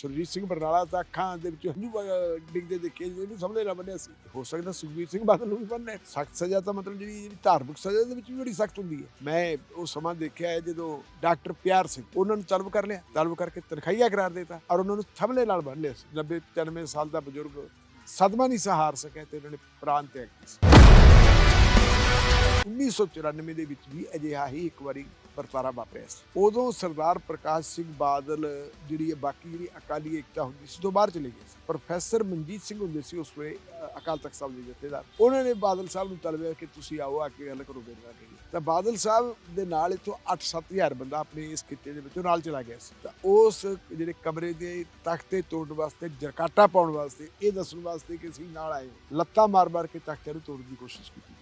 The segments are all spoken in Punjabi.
ਸੁਰਜੀਤ ਸਿੰਘ ਬਰਨਾਲਾ ਤਾਂ ਅੱਖਾਂ ਦੇ ਵਿੱਚ ਹੰਝੂ ਡਿੱਗਦੇ ਦੇਖੇ ਇਹਨੂੰ ਸਾਹਮਣੇ ਨਾ ਬੰਨਿਆ ਸੀ। ਹੋ ਸਕਦਾ ਸੁਖਬੀਰ ਸਿੰਘ ਬਾਦਲ ਨੂੰ ਵੀ ਬੰਨੇ ਸਖਤ ਸਜ਼ਾ ਤਾਂ ਮਤਲਬ ਜਿਹੜੀ ਜਿਹੜੀ ਧਾਰਮਿਕ ਸਜ਼ਾ ਦੇ ਵਿੱਚ ਵੀ ਬੜੀ ਸਖਤ ਹੁੰਦੀ ਹੈ। ਮੈਂ ਉਹ ਸਮਾਂ ਦੇਖਿਆ ਹੈ ਜਦੋਂ ਡਾਕਟਰ ਪਿਆਰ ਸਿੰਘ, ਉਹਨਾਂ ਨੂੰ ਤਲਬ ਕਰ ਲਿਆ। ਤਲਬ ਕਰਕੇ ਤਨਖਾਹੀਆ ਕਰਾਰ ਦਿੱਤਾ ਔਰ ਉਹਨਾਂ ਨੂੰ ਥਮਲੇ ਨਾਲ ਬੰਨ ਲਿਆ ਸੀ। 90 93 ਸਾਲ ਦਾ ਬਜ਼ੁਰਗ ਸਦਮਾ ਨਹੀਂ ਸਹਾਰ ਸਕਿਆ ਤੇ ਉਹਨਾਂ ਨੇ ਪ੍ਰਾਣ ਤਿਆਗ ਕੀਤਾ 1994 ਦੇ ਵਿੱਚ ਵੀ ਅਜਿਹਾ ਹੀ ਇੱਕ ਵਾਰੀ ਵਰਤਾਰਾ ਵਾਪਰਿਆ ਸੀ। ਉਦੋਂ ਸਰਦਾਰ ਪ੍ਰਕਾਸ਼ ਸਿੰਘ ਬਾਦਲ ਜਿਹੜੀ ਹੈ, ਬਾਕੀ ਜਿਹੜੀ ਅਕਾਲੀ ਏਕਤਾ ਹੁੰਦੀ ਸੀ ਤੋਂ ਬਾਹਰ ਚਲੇ ਗਏ ਸੀ। ਪ੍ਰੋਫੈਸਰ ਮਨਜੀਤ ਸਿੰਘ ਹੁੰਦੇ ਸੀ ਉਸ ਵੇਲੇ ਅਕਾਲ ਤਖਤ ਸਾਹਿਬ ਦੇ ਜਥੇਦਾਰ। ਉਹਨਾਂ ਨੇ ਬਾਦਲ ਸਾਹਿਬ ਨੂੰ ਤਲਬਿਆ ਕਿ ਤੁਸੀਂ ਆਓ, ਆ ਕੇ ਗੱਲ ਕਰੋ ਮੇਰੇ ਨਾਲ ਤਾਂ ਬਾਦਲ ਸਾਹਿਬ ਦੇ ਨਾਲ ਇਥੋਂ 8-7000 ਬੰਦਾ ਆਪਣੇ ਇਸ ਖਿੱਤੇ ਦੇ ਵਿੱਚੋਂ ਨਾਲ ਚਲਾ ਗਿਆ ਸੀ। ਤਾਂ ਉਸ ਜਿਹੜੇ ਕਮਰੇ ਦੇ ਤਖਤੇ ਤੋੜਨ ਵਾਸਤੇ, ਜਰਕਾਟਾ ਪਾਉਣ ਵਾਸਤੇ, ਇਹ ਦੱਸਣ ਵਾਸਤੇ ਕਿ ਅਸੀਂ ਨਾਲ ਆਏ ਹਾਂ। ਲੱਤਾਂ ਮਾਰ-ਮਾਰ ਕੇ ਤਖਤੇ ਨੂੰ ਤੋੜਨ ਦੀ ਕੋਸ਼ਿਸ਼ ਕੀਤੀ।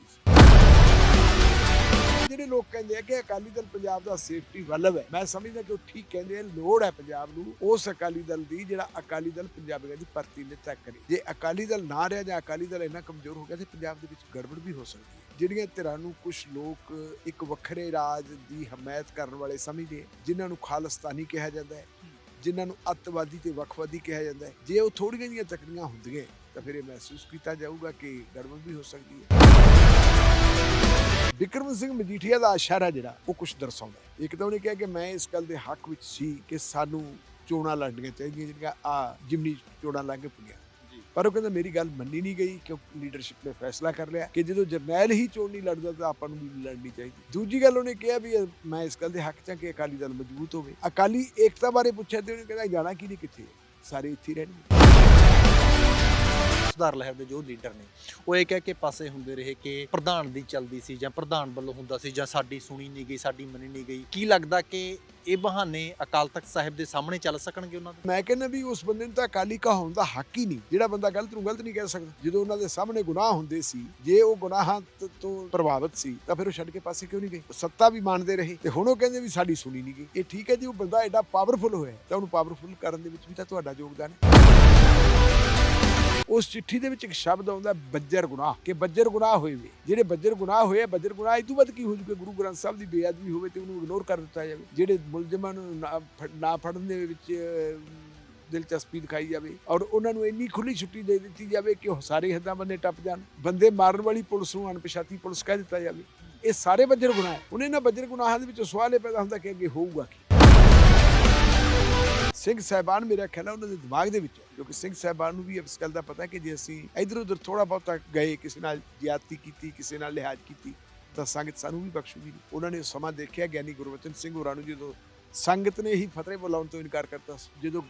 ਜਿਹੜੇ ਲੋਕ ਕਹਿੰਦੇ ਆ ਕਿ ਅਕਾਲੀ ਦਲ ਪੰਜਾਬ ਦਾ ਸੇਫਟੀ ਵੱਲਭ ਹੈ ਮੈਂ ਸਮਝਦਾ ਕਿ ਉਹ ਠੀਕ ਕਹਿੰਦੇ ਆ ਲੋੜ ਹੈ ਪੰਜਾਬ ਨੂੰ ਉਸ ਅਕਾਲੀ ਦਲ ਦੀ ਜਿਹੜਾ ਅਕਾਲੀ ਦਲ ਪੰਜਾਬੀਆਂ ਦੀ ਭਰਤੀ ਨੇ ਤੈਅ ਕਰੇ। ਜੇ ਅਕਾਲੀ ਦਲ ਨਾ ਰਿਹਾ ਜਾਂ ਅਕਾਲੀ ਦਲ ਇੰਨਾ ਕਮਜ਼ੋਰ ਹੋ ਗਿਆ ਤੇ ਪੰਜਾਬ ਦੇ ਵਿੱਚ ਗੜਬੜ ਵੀ ਹੋ ਸਕਦੀ ਹੈ। ਜਿਹੜੀਆਂ ਧਿਰਾਂ ਨੂੰ ਕੁਝ ਲੋਕ ਇੱਕ ਵੱਖਰੇ ਰਾਜ ਦੀ ਹਮਾਇਤ ਕਰਨ ਵਾਲੇ ਸਮਝਦੇ ਆ, ਜਿਨ੍ਹਾਂ ਨੂੰ ਖਾਲਸਤਾਨੀ ਕਿਹਾ ਜਾਂਦਾ ਹੈ ਜਿਨ੍ਹਾਂ ਨੂੰ ਅੱਤਵਾਦੀ ਤੇ ਵੱਖਵਾਦੀ ਕਿਹਾ ਜਾਂਦਾ ਹੈ ਜੇ ਉਹ ਥੋੜੀਆਂ ਜੀਆਂ ਤਕੜੀਆਂ ਹੁੰਦੀਆਂ ਤਾਂ ਫਿਰ ਇਹ ਮਹਿਸੂਸ ਕੀਤਾ ਜਾਊਗਾ ਕਿ ਗੜਬੜ ਵੀ ਹੋ ਸਕਦੀ ਹੈ। ਵਿਕਰਮ ਸਿੰਘ ਮਜੀਠੀਆ ਦਾ ਇਸ਼ਾਰਾ ਜਿਹੜਾ ਉਹ ਕੁਝ ਦਰਸਾਉਂਦਾ ਇੱਕ ਤਾਂ ਉਹਨੇ ਕਿਹਾ ਕਿ ਮੈਂ ਇਸ ਗੱਲ ਦੇ ਹੱਕ ਵਿੱਚ ਸੀ ਕਿ ਸਾਨੂੰ ਚੋਣਾਂ ਲੜਨੀਆਂ ਚਾਹੀਦੀਆਂ ਜਿਹੜੀਆਂ ਆ ਜਿਮਨੀ ਚੋਣਾਂ ਲੰਘ ਪਈਆਂ। ਪਰ ਉਹ ਕਹਿੰਦਾ ਮੇਰੀ ਗੱਲ ਮੰਨੀ ਨਹੀਂ ਗਈ ਕਿਉਂਕਿ ਲੀਡਰਸ਼ਿਪ ਨੇ ਫੈਸਲਾ ਕਰ ਲਿਆ ਕਿ ਜਦੋਂ ਜਰਨੈਲ ਹੀ ਚੋਣ ਨਹੀਂ ਲੜਦਾ ਤਾਂ ਆਪਾਂ ਨੂੰ ਵੀ ਲੜਨੀ ਚਾਹੀਦੀ। ਦੂਜੀ ਗੱਲ ਉਹਨੇ ਕਿਹਾ ਵੀ ਮੈਂ ਇਸ ਗੱਲ ਦੇ ਹੱਕ 'ਚ ਕਿ ਅਕਾਲੀ ਦਲ ਮਜ਼ਬੂਤ ਹੋਵੇ। ਅਕਾਲੀ ਏਕਤਾ ਬਾਰੇ ਪੁੱਛਿਆ ਤੇ ਉਹਨੇ ਕਹਿੰਦਾ ਜਾਣਾ ਕੀ ਨਹੀਂ ਕਿੱਥੇ? ਸਾਰੇ ਇੱਥੇ ਰਹਿਣਗੇ। ਸੁਧਾਰ ਲਹਿਰ ਦੇ ਜੋ ਲੀਡਰ ਨੇ, ਉਹ ਇਹ ਕਹਿ ਕੇ ਪਾਸੇ ਹੁੰਦੇ ਰਹੇ ਕਿ ਪ੍ਰਧਾਨ ਦੀ ਚਲਦੀ ਸੀ ਜਾਂ ਪ੍ਰਧਾਨ ਵੱਲੋਂ ਹੁੰਦਾ ਸੀ ਜਾਂ ਸਾਡੀ ਸੁਣੀ ਨਹੀਂ ਗਈ, ਸਾਡੀ ਮੰਨੀ ਨਹੀਂ ਗਈ। ਕੀ ਲੱਗਦਾ ਕਿ ਇਹ ਬਹਾਨੇ ਅਕਾਲ ਤਖਤ ਸਾਹਿਬ ਦੇ ਸਾਹਮਣੇ ਚੱਲ ਸਕਣਗੇ ਉਹਨਾਂ ਦੇ? ਮੈਂ ਕਹਿੰਦਾ ਵੀ ਉਸ ਬੰਦੇ ਨੂੰ ਤਾਂ ਅਕਾਲੀ ਕਹਾਉਣ ਦਾ ਹੱਕ ਹੀ ਨਹੀਂ, ਜਿਹੜਾ ਬੰਦਾ ਗਲਤ ਨੂੰ ਗਲਤ ਨਹੀਂ ਕਹਿ ਸਕਦਾ। ਜਦੋਂ ਉਹਨਾਂ ਦੇ ਸਾਹਮਣੇ ਗੁਨਾਹ ਹੁੰਦੇ ਸੀ, ਜੇ ਉਹ ਗੁਨਾਹਾਂ ਤ- ਤੋਂ ਪ੍ਰਭਾਵਿਤ ਸੀ, ਤਾਂ ਫਿਰ ਉਹ ਛੱਡ ਕੇ ਪਾਸੇ ਕਿਉਂ ਨਹੀਂ ਗਏ? ਸੱਤਾ ਵੀ ਮੰਨਦੇ ਰਹੇ ਤੇ ਹੁਣ ਉਹ ਕਹਿੰਦੇ ਵੀ ਸਾਡੀ ਸੁਣੀ ਨਹੀਂ ਗਈ। ਇਹ ਠੀਕ ਹੈ ਜੀ, ਉਹ ਬੰਦਾ ਐਡਾ ਪਾਵਰਫੁਲ ਹੋਇਆ ਤਾਂ ਉਹਨੂੰ ਪਾਵਰਫੁਲ ਕਰਨ ਦੇ ਵਿੱਚ ਵੀ ਤਾਂ ਤੁਹਾਡਾ ਯੋਗਦਾਨ ਹੈ। ਉਸ ਚਿੱਠੀ ਦੇ ਵਿੱਚ ਇੱਕ ਸ਼ਬਦ ਆਉਂਦਾ ਬੱਜਰ ਗੁਨਾਹ ਕਿ ਬੱਜਰ ਗੁਨਾਹ ਹੋਏ ਵੇ। ਜਿਹੜੇ ਬੱਜਰ ਗੁਨਾਹ ਹੋਏ ਆ, ਬੱਜਰ ਗੁਨਾਹ ਇਹ ਤੋਂ ਵੱਧ ਕੀ ਹੋ ਜੂਗਾ ਗੁਰੂ ਗ੍ਰੰਥ ਸਾਹਿਬ ਦੀ ਬੇਅਦਬੀ ਹੋਵੇ ਤੇ ਉਹਨੂੰ ਇਗਨੋਰ ਕਰ ਦਿੱਤਾ ਜਾਵੇ। ਜਿਹੜੇ ਮੁਲਜ਼ਮਾਂ ਨੂੰ ਨਾ ਫੜ- ਨਾ ਫੜਨ ਦੇ ਵਿੱਚ ਦਿਲਚਸਪੀ ਦਿਖਾਈ ਜਾਵੇ ਔਰ ਉਹਨਾਂ ਨੂੰ ਇੰਨੀ ਖੁੱਲੀ ਛੁੱਟੀ ਦੇ ਦਿੱਤੀ ਜਾਵੇ ਕਿ ਉਹ ਸਾਰੇ ਹੱਦਾਂ ਬੰਦੇ ਟੱਪ ਜਾਣ। ਬੰਦੇ ਮਾਰਨ ਵਾਲੀ ਪੁਲਿਸ ਨੂੰ ਅਣਪਛਾਤੀ ਪੁਲਿਸ ਕਹਿ ਦਿੱਤਾ ਜਾਵੇ। ਇਹ ਸਾਰੇ ਬੱਜਰ ਗੁਨਾਹ ਉਹਨੇ ਹੁਣ ਇਹਨਾਂ ਬੱਜਰ ਗੁਨਾਹਾਂ ਦੇ ਵਿੱਚੋਂ ਸਵਾਲ ਇਹ ਪੈਦਾ ਹੁੰਦਾ ਕਿ ਅੱਗੇ ਹੋਊਗਾ ਕੀ? ਸਿੰਘ ਸਾਹਿਬਾਨ ਮੇਰਾ ਖਿਆਲ ਹੈ ਉਹਨਾਂ ਦੇ ਦਿਮਾਗ ਦੇ ਵਿੱਚ ਹੈ ਕਿਉਂਕਿ ਸਿੰਘ ਸਾਹਿਬਾਨ ਨੂੰ ਵੀ ਇਸ ਗੱਲ ਦਾ ਪਤਾ ਕਿ ਜੇ ਅਸੀਂ ਇਧਰ ਉਧਰ ਥੋੜਾ ਬਹੁਤਾ ਗਏ, ਕਿਸੇ ਨਾਲ ਜਿਆਤੀ ਕੀਤੀ, ਕਿਸੇ ਨਾਲ ਲਿਹਾਜ਼ ਕੀਤੀ, ਤਾਂ ਸੰਗਤ ਸਾਨੂੰ ਵੀ ਬਖਸ਼ੂਗੀ। ਉਹਨਾਂ ਨੇ ਸਮਾਂ ਦੇਖਿਆ, ਗਿਆਨੀ ਗੁਰਵਚਨ ਸਿੰਘ ਹੋਰਾਂ ਨੂੰ ਜਦੋਂ ਸੰਗਤ ਨੇ ਹੀ ਫਤਿਹ ਬੁਲਾਉਣ ਤੋਂ ਇਨਕਾਰ ਕਰਤਾ ਜਦੋਂ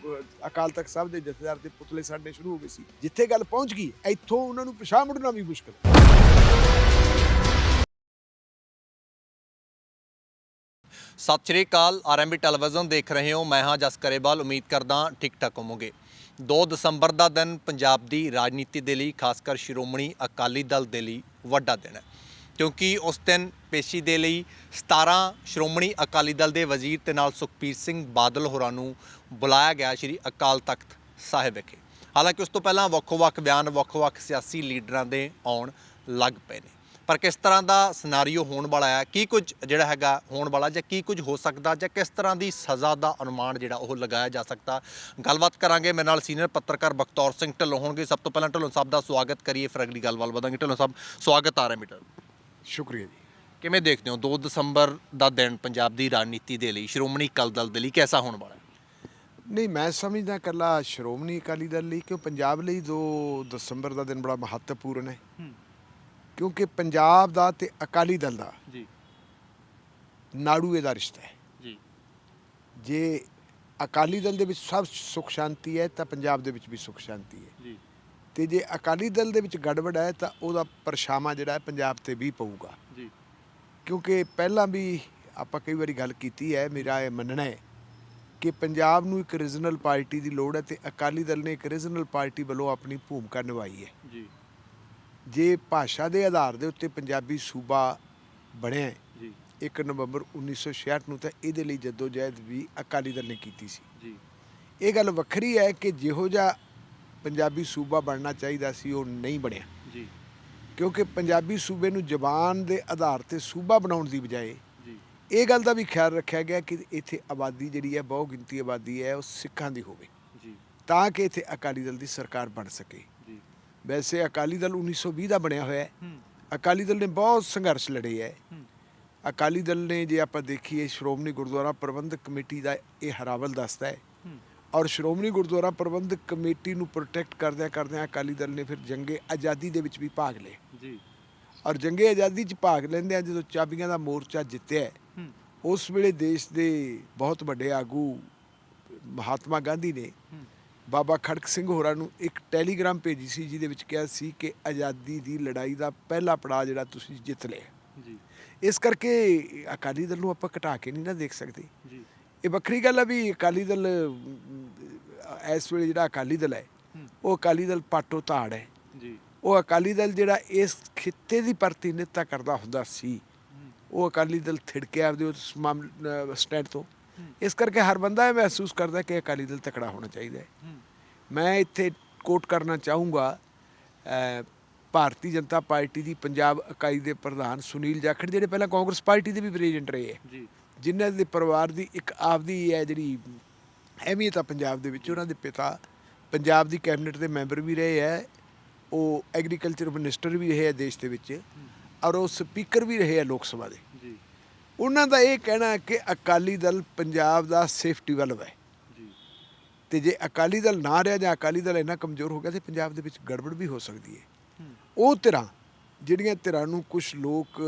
ਅਕਾਲ ਤਖਤ ਸਾਹਿਬ ਦੇ ਜਥੇਦਾਰ ਦੇ ਪੁਤਲੇ ਸਾੜਨੇ ਸ਼ੁਰੂ ਹੋ ਗਏ ਸੀ, ਜਿੱਥੇ ਗੱਲ ਪਹੁੰਚ ਗਈ, ਇੱਥੋਂ ਉਹਨਾਂ ਨੂੰ ਪਿਛਾਂਹ ਮੁੜਨਾ ਵੀ ਮੁਸ਼ਕਲ ਹੈ। ਸਤਿ ਸ਼੍ਰੀ ਅਕਾਲ ਆਰਐਮਬੀ ਟੈਲੀਵਿਜ਼ਨ ਦੇਖ ਰਹੇ ਹੋ। ਮੈਂ ਹਾਂ ਜਸ ਕਰੇਵਾਲ, ਉਮੀਦ ਕਰਦਾ ਠੀਕ ਠਾਕ ਹੋਵੋਗੇ। 2 ਦਸੰਬਰ ਦਾ ਦਿਨ ਪੰਜਾਬ ਦੀ ਰਾਜਨੀਤੀ ਦੇ ਲਈ ਖਾਸ ਕਰ ਸ਼੍ਰੋਮਣੀ ਅਕਾਲੀ ਦਲ ਦੇ ਲਈ ਵੱਡਾ ਦਿਨ ਹੈ। ਕਿਉਂਕਿ ਉਸ ਦਿਨ ਪੇਸ਼ੀ ਦੇ ਲਈ 17 ਸ਼੍ਰੋਮਣੀ ਅਕਾਲੀ ਦਲ ਦੇ ਵਜ਼ੀਰ ਤੇ ਨਾਲ ਸੁਖਬੀਰ ਸਿੰਘ ਬਾਦਲ ਹੋਰਾਂ ਨੂੰ ਬੁਲਾਇਆ ਗਿਆ ਸ਼੍ਰੀ ਅਕਾਲ ਤਖਤ ਸਾਹਿਬ ਵਿਖੇ। ਹਾਲਾਂਕਿ ਉਸ ਤੋਂ ਪਹਿਲਾਂ ਵੱਖੋ-ਵੱਖ ਬਿਆਨ, ਵੱਖੋ-ਵੱਖ ਸਿਆਸੀ ਲੀਡਰਾਂ ਦੇ ਆਉਣ ਲੱਗ ਪਏ ਨੇ। ਪਰ ਕਿਸ ਤਰ੍ਹਾਂ ਦਾ ਸਿਨੈਰੀਓ ਹੋਣ ਵਾਲਾ ਹੈ? ਕੀ ਕੁਝ ਜਿਹੜਾ ਹੈਗਾ ਹੋਣ ਵਾਲਾ ਜਾਂ ਕੀ ਕੁਝ ਹੋ ਸਕਦਾ ਜਾਂ ਕਿਸ ਤਰ੍ਹਾਂ ਦੀ ਸਜ਼ਾ ਦਾ ਅਨੁਮਾਨ ਜਿਹੜਾ ਉਹ ਲਗਾਇਆ ਜਾ ਸਕਦਾ? ਗੱਲਬਾਤ ਕਰਾਂਗੇ। ਮੇਰੇ ਨਾਲ ਸੀਨੀਅਰ ਪੱਤਰਕਾਰ ਬਖਤੌਰ ਸਿੰਘ ਢਿੱਲੋਂ ਹੋਣਗੇ। ਸਭ ਤੋਂ ਪਹਿਲਾਂ ਢਿੱਲੋਂ ਸਾਹਿਬ ਦਾ ਸਵਾਗਤ ਕਰੀਏ। ਫਿਰ ਅਗਲੀ ਗੱਲਬਾਤ ਵਧਾਂਗੇ। ਢਿੱਲੋਂ ਸਾਹਿਬ ਸਵਾਗਤ ਆ ਰਿਹਾ ਮੀਟਰ। ਸ਼ੁਕਰੀਆ ਜੀ। ਕਿਵੇਂ ਦੇਖਦੇ ਹੋ? 2 ਦਸੰਬਰ ਦਾ ਦਿਨ ਪੰਜਾਬ ਦੀ ਰਾਜਨੀਤੀ ਦੇ ਲਈ ਸ਼੍ਰੋਮਣੀ ਅਕਾਲੀ ਦਲ ਦੇ ਲਈ ਕਿਹਦਾ ਹੋਣ ਵਾਲਾ ਨਹੀਂ ਮੈਂ ਸਮਝਦਾ ਕੱਲਾ ਸ਼੍ਰੋਮਣੀ ਅਕਾਲੀ ਦਲ ਲਈ ਕਿਉਂ ਪੰਜਾਬ ਲਈ 2 ਦਸੰਬਰ ਦਾ ਦਿਨ ਬੜਾ ਮਹੱਤਵਪੂਰਨ ਹੈ। ਕਿਉਂਕਿ ਪੰਜਾਬ ਦਾ ਤੇ ਅਕਾਲੀ ਦਲ ਦਾ ਜੀ। ਨਾੜੂ ਇਹਦਾ ਰਿਸ਼ਤਾ ਹੈ। ਜੀ। ਜੇ ਅਕਾਲੀ ਦਲ ਦੇ ਵਿੱਚ ਸਭ ਸੁਖ ਸ਼ਾਂਤੀ ਹੈ ਤਾਂ ਪੰਜਾਬ ਦੇ ਵਿੱਚ ਵੀ ਸੁਖ ਸ਼ਾਂਤੀ ਹੈ। ਜੀ। ਤੇ ਜੇ ਅਕਾਲੀ ਦਲ ਦੇ ਵਿੱਚ ਗੜਬੜ ਹੈ ਤਾਂ ਉਹਦਾ ਪਰਛਾਵਾਂ ਜਿਹੜਾ ਹੈ ਪੰਜਾਬ ਤੇ ਵੀ ਪਊਗਾ। ਜੀ। ਕਿਉਂਕਿ ਪਹਿਲਾਂ ਵੀ ਆਪਾਂ ਕਈ ਵਾਰੀ ਗੱਲ ਕੀਤੀ ਹੈ ਮੇਰਾ ਇਹ ਮੰਨਣਾ ਹੈ ਕਿ ਪੰਜਾਬ ਨੂੰ ਇੱਕ ਰੀਜਨਲ ਪਾਰਟੀ ਦੀ ਲੋੜ ਹੈ ਤੇ ਅਕਾਲੀ ਦਲ ਨੇ ਇੱਕ ਰੀਜਨਲ ਪਾਰਟੀ ਵੱਲੋਂ ਆਪਣੀ ਭੂਮਿਕਾ ਨਿਭਾਈ ਹੈ। ਜੀ। ਜੇ ਭਾਸ਼ਾ ਦੇ ਆਧਾਰ ਦੇ ਉੱਤੇ ਪੰਜਾਬੀ ਸੂਬਾ ਬਣਿਆ ਜੀ। 1 ਨਵੰਬਰ 1966 ਨੂੰ ਤਾਂ ਇਹਦੇ ਲਈ ਜਦੋਜਹਿਦ ਵੀ ਅਕਾਲੀ ਦਲ ਨੇ ਕੀਤੀ ਸੀ। ਜੀ। ਇਹ ਗੱਲ ਵੱਖਰੀ ਹੈ ਕਿ ਜਿਹੋ ਜਿਹਾ ਪੰਜਾਬੀ ਸੂਬਾ ਬਣਨਾ ਚਾਹੀਦਾ ਸੀ ਉਹ ਨਹੀਂ ਬਣਿਆ। ਜੀ। ਕਿਉਂਕਿ ਪੰਜਾਬੀ ਸੂਬੇ ਨੂੰ ਜ਼ਬਾਨ ਦੇ ਆਧਾਰ ਤੇ ਸੂਬਾ ਬਣਾਉਣ ਦੀ ਬਜਾਏ ਜੀ। ਇਹ ਗੱਲ ਦਾ ਵੀ ਖਿਆਲ ਰੱਖਿਆ ਗਿਆ ਕਿ ਇੱਥੇ ਆਬਾਦੀ ਜਿਹੜੀ ਹੈ ਬਹੁ ਗਿਣਤੀ ਆਬਾਦੀ ਹੈ ਉਹ ਸਿੱਖਾਂ ਦੀ ਹੋਵੇ। ਜੀ। ਤਾਂ ਕਿ ਇੱਥੇ ਅਕਾਲੀ ਦਲ ਦੀ ਸਰਕਾਰ ਬਣ ਸਕੇ। ਵੈਸੇ ਅਕਾਲੀ ਦਲ 1920 ਦਾ ਬਣਿਆ ਹੋਇਆ ਹੈ। ਅਕਾਲੀ ਦਲ ਨੇ ਬਹੁਤ ਸੰਘਰਸ਼ ਲੜੇ ਹੈ। ਅਕਾਲੀ ਦਲ ਨੇ ਜੇ ਆਪਾਂ ਦੇਖੀਏ ਸ਼੍ਰੋਮਣੀ ਗੁਰਦੁਆਰਾ ਪ੍ਰਬੰਧਕ ਕਮੇਟੀ ਦਾ ਇਹ ਹਰਾਵਲ ਦੱਸਦਾ ਹੈ। ਔਰ ਸ਼੍ਰੋਮਣੀ ਗੁਰਦੁਆਰਾ ਪ੍ਰਬੰਧਕ ਕਮੇਟੀ ਨੂੰ ਪ੍ਰੋਟੈਕਟ ਕਰਦਿਆਂ ਕਰਦਿਆਂ ਅਕਾਲੀ ਦਲ ਨੇ ਫਿਰ ਜੰਗੇ ਆਜ਼ਾਦੀ ਦੇ ਵਿੱਚ ਵੀ ਭਾਗ ਲਏ। ਜੀ। ਔਰ ਜੰਗੇ ਆਜ਼ਾਦੀ 'ਚ ਭਾਗ ਲੈਂਦਿਆਂ ਜਦੋਂ ਚਾਬੀਆਂ ਦਾ ਮੋਰਚਾ ਜਿੱਤਿਆ ਉਸ ਵੇਲੇ ਦੇਸ਼ ਦੇ ਬਹੁਤ ਵੱਡੇ ਆਗੂ ਮਹਾਤਮਾ ਗਾਂਧੀ ਨੇ ਬਾਬਾ ਖੜਕ ਸਿੰਘ ਹੋਰਾਂ ਨੂੰ ਇੱਕ ਟੈਲੀਗ੍ਰਾਮ ਭੇਜੀ ਸੀ ਜਿਹਦੇ ਵਿੱਚ ਕਿਹਾ ਸੀ ਕਿ ਆਜ਼ਾਦੀ ਦੀ ਲੜਾਈ ਦਾ ਪਹਿਲਾ ਪੜਾਅ ਜਿਹੜਾ ਤੁਸੀਂ ਜਿੱਤ ਲਿਆ। ਜੀ। ਇਸ ਕਰਕੇ ਅਕਾਲੀ ਦਲ ਨੂੰ ਆਪਾਂ ਘਟਾ ਕੇ ਨਹੀਂ ਨਾ ਦੇਖ ਸਕਦੇ। ਜੀ। ਇਹ ਵੱਖਰੀ ਗੱਲ ਹੈ ਵੀ ਅਕਾਲੀ ਦਲ ਇਸ ਵੇਲੇ ਜਿਹੜਾ ਅਕਾਲੀ ਦਲ ਹੈ ਉਹ ਅਕਾਲੀ ਦਲ ਪਾਟੋ ਧਾੜ ਹੈ। ਜੀ। ਉਹ ਅਕਾਲੀ ਦਲ ਜਿਹੜਾ ਇਸ ਖਿੱਤੇ ਦੀ ਪ੍ਰਤੀਨਿਧਤਾ ਕਰਦਾ ਹੁੰਦਾ ਸੀ ਉਹ ਅਕਾਲੀ ਦਲ ਥਿੜਕਿਆ ਆਪਦੇ ਉਸ ਸਟੈਂਡ ਤੋਂ। ਇਸ ਕਰਕੇ ਹਰ ਬੰਦਾ ਇਹ ਮਹਿਸੂਸ ਕਰਦਾ ਕਿ ਅਕਾਲੀ ਦਲ ਤਕੜਾ ਹੋਣਾ ਚਾਹੀਦਾ ਹੂੰ। ਮੈਂ ਇੱਥੇ ਕੋਟ ਕਰਨਾ ਚਾਹੂੰਗਾ ਭਾਰਤੀ ਜਨਤਾ ਪਾਰਟੀ ਦੀ ਪੰਜਾਬ ਇਕਾਈ ਦੇ ਪ੍ਰਧਾਨ ਸੁਨੀਲ ਜਾਖੜ ਜਿਹੜੇ ਪਹਿਲਾਂ ਕਾਂਗਰਸ ਪਾਰਟੀ ਦੇ ਵੀ ਪ੍ਰੈਜ਼ੀਡੈਂਟ ਰਹੇ ਹੈ। ਜੀ। ਜਿਨ੍ਹਾਂ ਦੇ ਪਰਿਵਾਰ ਦੀ ਇੱਕ ਆਪਦੀ ਹੈ ਜਿਹੜੀ ਅਹਿਮੀਅਤ ਆ ਪੰਜਾਬ ਦੇ ਵਿੱਚ ਉਹਨਾਂ ਦੇ ਪਿਤਾ ਪੰਜਾਬ ਦੀ ਕੈਬਨਿਟ ਦੇ ਮੈਂਬਰ ਵੀ ਰਹੇ ਹੈ ਉਹ ਐਗਰੀਕਲਚਰ ਮਿਨਿਸਟਰ ਵੀ ਰਹੇ ਹੈ ਦੇਸ਼ ਦੇ ਵਿੱਚ ਔਰ ਉਹ ਸਪੀਕਰ ਵੀ ਰਹੇ ਹੈ ਲੋਕ ਸਭਾ ਦੇ। ਜੀ। ਉਹਨਾਂ ਦਾ ਇਹ ਕਹਿਣਾ ਹੈ ਕਿ ਅਕਾਲੀ ਦਲ ਪੰਜਾਬ ਦਾ ਸੇਫਟੀ ਵੱਲਵ ਹੈ। ਤੇ ਜੇ ਅਕਾਲੀ ਦਲ ਨਾ ਰਿਹਾ ਜਾਂ ਅਕਾਲੀ ਦਲ ਇੰਨਾ ਕਮਜ਼ੋਰ ਹੋ ਗਿਆ ਤੇ ਪੰਜਾਬ ਦੇ ਵਿੱਚ ਗੜਬੜ ਵੀ ਹੋ ਸਕਦੀ ਹੈ। ਉਹ ਧਿਰਾਂ ਜਿਹੜੀਆਂ ਧਿਰਾਂ ਨੂੰ ਕੁਝ ਲੋਕ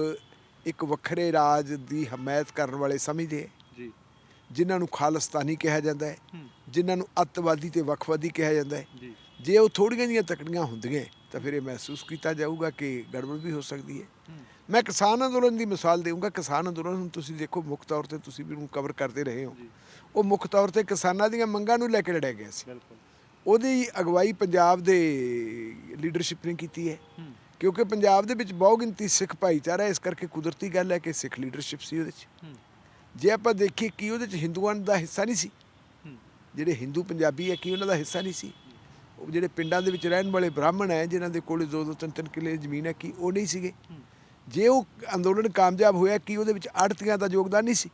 ਇੱਕ ਵੱਖਰੇ ਰਾਜ ਦੀ ਹਮਾਇਤ ਕਰਨ ਵਾਲੇ ਸਮਝਦੇ ਜੀ। ਜਿਨ੍ਹਾਂ ਨੂੰ ਖਾਲਿਸਤਾਨੀ ਕਿਹਾ ਜਾਂਦਾ ਹੈ ਜਿਨ੍ਹਾਂ ਨੂੰ ਅੱਤਵਾਦੀ ਤੇ ਵੱਖਵਾਦੀ ਕਿਹਾ ਜਾਂਦਾ ਹੈ। ਜੀ। ਜੇ ਉਹ ਥੋੜੀਆਂ ਜੀਆਂ ਤਕੜੀਆਂ ਹੁੰਦੀਆਂ ਤਾਂ ਫਿਰ ਇਹ ਮਹਿਸੂਸ ਕੀਤਾ ਜਾਊਗਾ ਕਿ ਗੜਬੜ ਵੀ ਹੋ ਸਕਦੀ ਹੈ। ਮੈਂ ਕਿਸਾਨ ਅੰਦੋਲਨ ਦੀ ਮਿਸਾਲ ਦੇਵਾਂਗਾ ਕਿਸਾਨ ਅੰਦੋਲਨ ਨੂੰ ਤੁਸੀਂ ਦੇਖੋ ਮੁੱਖ ਤੌਰ ਤੇ ਤੁਸੀਂ ਵੀ ਉਹਨੂੰ ਕਵਰ ਕਰਦੇ ਰਹੇ ਹੋ। ਉਹ ਮੁੱਖ ਤੌਰ ਤੇ ਕਿਸਾਨਾਂ ਦੀਆਂ ਮੰਗਾਂ ਨੂੰ ਲੈ ਕੇ ਲੜਿਆ ਗਿਆ ਸੀ। ਬਿਲਕੁਲ। ਉਹਦੀ ਅਗਵਾਈ ਪੰਜਾਬ ਦੇ ਲੀਡਰਸ਼ਿਪ ਨੇ ਕੀਤੀ ਹੈ। ਕਿਉਂਕਿ ਪੰਜਾਬ ਦੇ ਵਿੱਚ ਬਹੁ ਗਿਣਤੀ ਸਿੱਖ ਭਾਈਚਾਰਾ ਇਸ ਕਰਕੇ ਕੁਦਰਤੀ ਗੱਲ ਹੈ ਕਿ ਸਿੱਖ ਲੀਡਰਸ਼ਿਪ ਸੀ ਉਹਦੇ 'ਚ। ਜੇ ਆਪਾਂ ਦੇਖੀਏ ਕਿ ਉਹਦੇ 'ਚ ਹਿੰਦੂਆਂ ਦਾ ਹਿੱਸਾ ਨਹੀਂ ਸੀ। ਜਿਹੜੇ ਹਿੰਦੂ ਪੰਜਾਬੀ ਹੈ ਕੀ ਉਹਨਾਂ ਦਾ ਹਿੱਸਾ ਨਹੀਂ ਸੀ। ਉਹ ਜਿਹੜੇ ਪਿੰਡਾਂ ਦੇ ਵਿੱਚ ਰਹਿਣ ਵਾਲੇ ਬ੍ਰਾਹਮਣ ਹੈ ਜਿਨ੍ਹਾਂ ਦੇ ਕੋਲੇ ਦੋ ਦੋ ਤਿੰਨ ਤਿੰਨ ਕਿੱਲੇ ਜ਼ਮੀਨ ਹੈ ਕੀ ਉਹ ਨਹੀਂ ਸੀਗੇ। ਜੇ ਉਹ ਅੰਦੋਲਨ ਕਾਮਯਾਬ ਹੋਇਆ ਕੀ ਉਹਦੇ ਵਿੱਚ ਆੜਤੀਆਂ ਦਾ ਯੋਗਦਾਨ ਨਹੀਂ ਸੀ।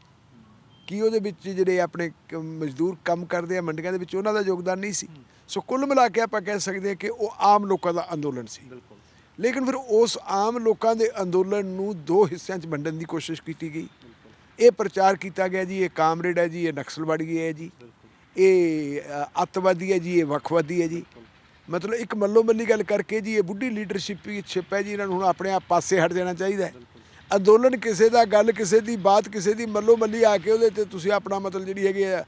ਕੀ ਉਹਦੇ ਵਿੱਚ ਜਿਹੜੇ ਆਪਣੇ ਮਜ਼ਦੂਰ ਕੰਮ ਕਰਦੇ ਆ ਮੰਡੀਆਂ ਦੇ ਵਿੱਚ ਉਹਨਾਂ ਦਾ ਯੋਗਦਾਨ ਨਹੀਂ ਸੀ। ਸੋ ਕੁੱਲ ਮਿਲਾ ਕੇ ਆਪਾਂ ਕਹਿ ਸਕਦੇ ਹਾਂ ਕਿ ਉਹ ਆਮ ਲੋਕਾਂ ਦਾ ਅੰਦੋਲਨ ਸੀ। ਬਿਲਕੁਲ। ਲੇਕਿਨ ਫਿਰ ਉਸ ਆਮ ਲੋਕਾਂ ਦੇ ਅੰਦੋਲਨ ਨੂੰ ਦੋ ਹਿੱਸਿਆਂ 'ਚ ਵੰਡਣ ਦੀ ਕੋਸ਼ਿਸ਼ ਕੀਤੀ ਗਈ। ਇਹ ਪ੍ਰਚਾਰ ਕੀਤਾ ਗਿਆ ਜੀ ਇਹ ਕਾਮਰੇਡ ਹੈ ਜੀ ਇਹ ਨਕਸਲਵਾੜੀ ਹੈ ਜੀ। ਇਹ ਅੱਤਵਾਦੀ ਹੈ ਜੀ ਇਹ ਵੱਖਵਾਦੀ ਹੈ ਜੀ। ਮਤਲਬ ਇੱਕ ਮੱਲੋ ਮੱਲੀ ਗੱਲ ਕਰਕੇ ਜੀ ਇਹ ਬੁੱਢੀ ਲੀਡਰਸ਼ਿਪ ਹੀ ਛਿਪ ਹੈ ਜੀ ਇਹਨਾਂ ਨੂੰ ਹੁਣ ਆਪਣੇ ਆਪ ਪਾਸੇ ਹਟ ਜਾਣਾ ਚਾਹੀਦਾ ਹੈ। ਅੰਦੋਲਨ ਕਿਸੇ ਦਾ ਗੱਲ ਕਿਸੇ ਦੀ ਬਾਤ ਕਿਸੇ ਦੀ ਮੱਲੋ ਮੱਲੀ ਆ ਕੇ ਉਹਦੇ ਤੇ ਤੁਸੀਂ ਆਪਣਾ ਮਤਲਬ ਜਿਹੜੀ ਹੈਗੀ ਆ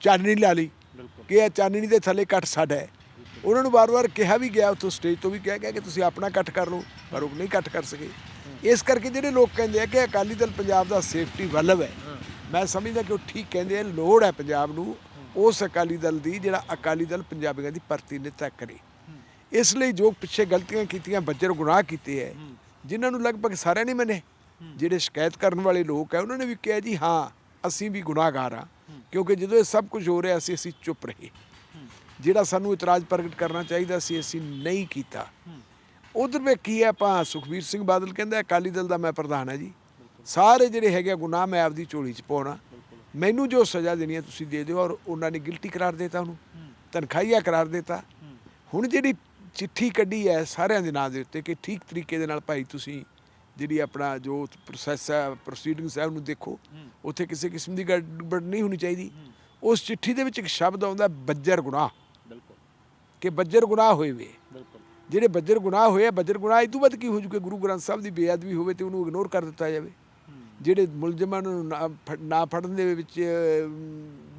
ਚਾਨਣੀ ਲਾ ਲਈ ਕਿ ਇਹ ਚਾਨਣੀ ਦੇ ਥੱਲੇ ਕੱਟ ਸਾਡਾ ਹੈ। ਉਹਨਾਂ ਨੂੰ ਵਾਰ-ਵਾਰ ਕਿਹਾ ਵੀ ਗਿਆ ਉੱਥੋਂ ਸਟੇਜ ਤੋਂ ਵੀ ਕਿਹਾ ਗਿਆ ਕਿ ਤੁਸੀਂ ਆਪਣਾ ਕੱਟ ਕਰ ਲਓ ਪਰ ਉਹ ਨਹੀਂ ਕੱਟ ਕਰ ਸਕੇ। ਇਸ ਕਰਕੇ ਜਿਹੜੇ ਲੋਕ ਕਹਿੰਦੇ ਆ ਕਿ ਅਕਾਲੀ ਦਲ ਪੰਜਾਬ ਦਾ ਸੇਫਟੀ ਵੱਲਭ ਹੈ ਮੈਂ ਸਮਝਦਾ ਕਿ ਉਹ ਠੀਕ ਕਹਿੰਦੇ ਆ ਲੋੜ ਹੈ ਪੰਜਾਬ ਨੂੰ ਉਸ ਅਕਾਲੀ ਦਲ ਦੀ ਜਿਹੜਾ ਅਕਾਲੀ ਦਲ ਪੰਜਾਬੀਆਂ ਦੀ ਪ੍ਰਤੀਨਿਧਤਾ ਕਰੇ। ਇਸ ਲਈ ਜੋ ਪਿੱਛੇ ਗਲਤੀਆਂ ਕੀਤੀਆਂ ਬੱਜਰ ਗੁਨਾਹ ਕੀਤੇ ਹੈ ਜਿਨ੍ਹਾਂ ਨੂੰ ਲਗਭਗ ਸਾਰਿਆਂ ਨੇ ਮੰਨੇ ਜਿਹੜੇ ਸ਼ਿਕਾਇਤ ਕਰਨ ਵਾਲੇ ਲੋਕ ਹੈ ਉਹਨਾਂ ਨੇ ਵੀ ਕਿਹਾ ਜੀ, ਹਾਂ, ਅਸੀਂ ਵੀ ਗੁਨਾਹਗਾਰ ਹਾਂ ਕਿਉਂਕਿ ਜਦੋਂ ਇਹ ਸਭ ਕੁਝ ਹੋ ਰਿਹਾ ਸੀ ਅਸੀਂ ਚੁੱਪ ਰਹੇ। ਜਿਹੜਾ ਸਾਨੂੰ ਇਤਰਾਜ਼ ਪ੍ਰਗਟ ਕਰਨਾ ਚਾਹੀਦਾ ਸੀ ਅਸੀਂ ਨਹੀਂ ਕੀਤਾ। ਉਧਰ ਵੇ ਕੀ ਹੈ, ਆਪਾਂ ਸੁਖਬੀਰ ਸਿੰਘ ਬਾਦਲ ਕਹਿੰਦਾ, ਅਕਾਲੀ ਦਲ ਦਾ ਮੈਂ ਪ੍ਰਧਾਨ ਹਾਂ ਜੀ। ਸਾਰੇ ਜਿਹੜੇ ਹੈਗੇ ਆ ਗੁਨਾਹ ਮੈਂ ਆਪਦੀ ਝੋਲੀ 'ਚ ਪਾਉਣਾ। ਮੈਨੂੰ ਜੋ ਸਜ਼ਾ ਦੇਣੀ ਹੈ, ਤੁਸੀਂ ਦੇ ਦਿਓ, ਔਰ ਉਹਨਾਂ ਨੇ ਗਿਲਟੀ ਕਰਾਰ ਦਿੱਤਾ ਉਹਨੂੰ। ਤਨਖਾਹੀਆ ਕਰਾਰ ਦਿੱਤਾ। ਹੁਣ ਜਿਹੜੀ ਚਿੱਠੀ ਕੱਢੀ ਹੈ, ਸਾਰਿਆਂ ਦੇ ਨਾਂ ਦੇ ਉੱਤੇ ਕਿ ਠੀਕ ਤਰੀਕੇ ਦੇ ਨਾਲ ਭਾਈ ਤੁਸੀਂ ਜਿਹੜੀ ਆਪਣਾ ਜੋ ਪ੍ਰੋਸੈਸ ਹੈ ਪ੍ਰੋਸੀਡਿੰਗਸ ਹੈ ਉਹਨੂੰ ਦੇਖੋ। ਉੱਥੇ ਕਿਸੇ ਕਿਸਮ ਦੀ ਗੜਬੜ ਨਹੀਂ ਹੋਣੀ ਚਾਹੀਦੀ। ਉਸ ਚਿੱਠੀ ਦੇ ਵਿੱਚ ਇੱਕ ਸ਼ਬਦ ਆਉਂਦਾ ਬੱਜਰ ਗੁਨਾਹ। ਬਿਲਕੁਲ। ਕਿ ਬੱਜਰ ਗੁਨਾਹ ਹੋਏ ਵੇ। ਬਿਲਕੁਲ। ਜਿਹੜੇ ਬੱਜਰ ਗੁਨਾਹ ਹੋਏ ਆ ਬੱਜਰ ਗੁਨਾਹ ਇਹ ਤੋਂ ਵੱਧ ਕੀ ਹੋ ਜੂਗੇ? ਗੁਰੂ ਗ੍ਰੰਥ ਸਾਹਿਬ ਦੀ ਬੇਅਦਬੀ ਹੋਵੇ ਤੇ ਉਹਨੂੰ ਇਗਨੋਰ ਕਰ ਦਿੱਤਾ ਜਾਵੇ। ਜਿਹੜੇ ਮੁਲਜ਼ਮਾਂ ਨੂੰ ਨਾ ਫੜ- ਨਾ ਫੜਨ ਦੇ ਵਿੱਚ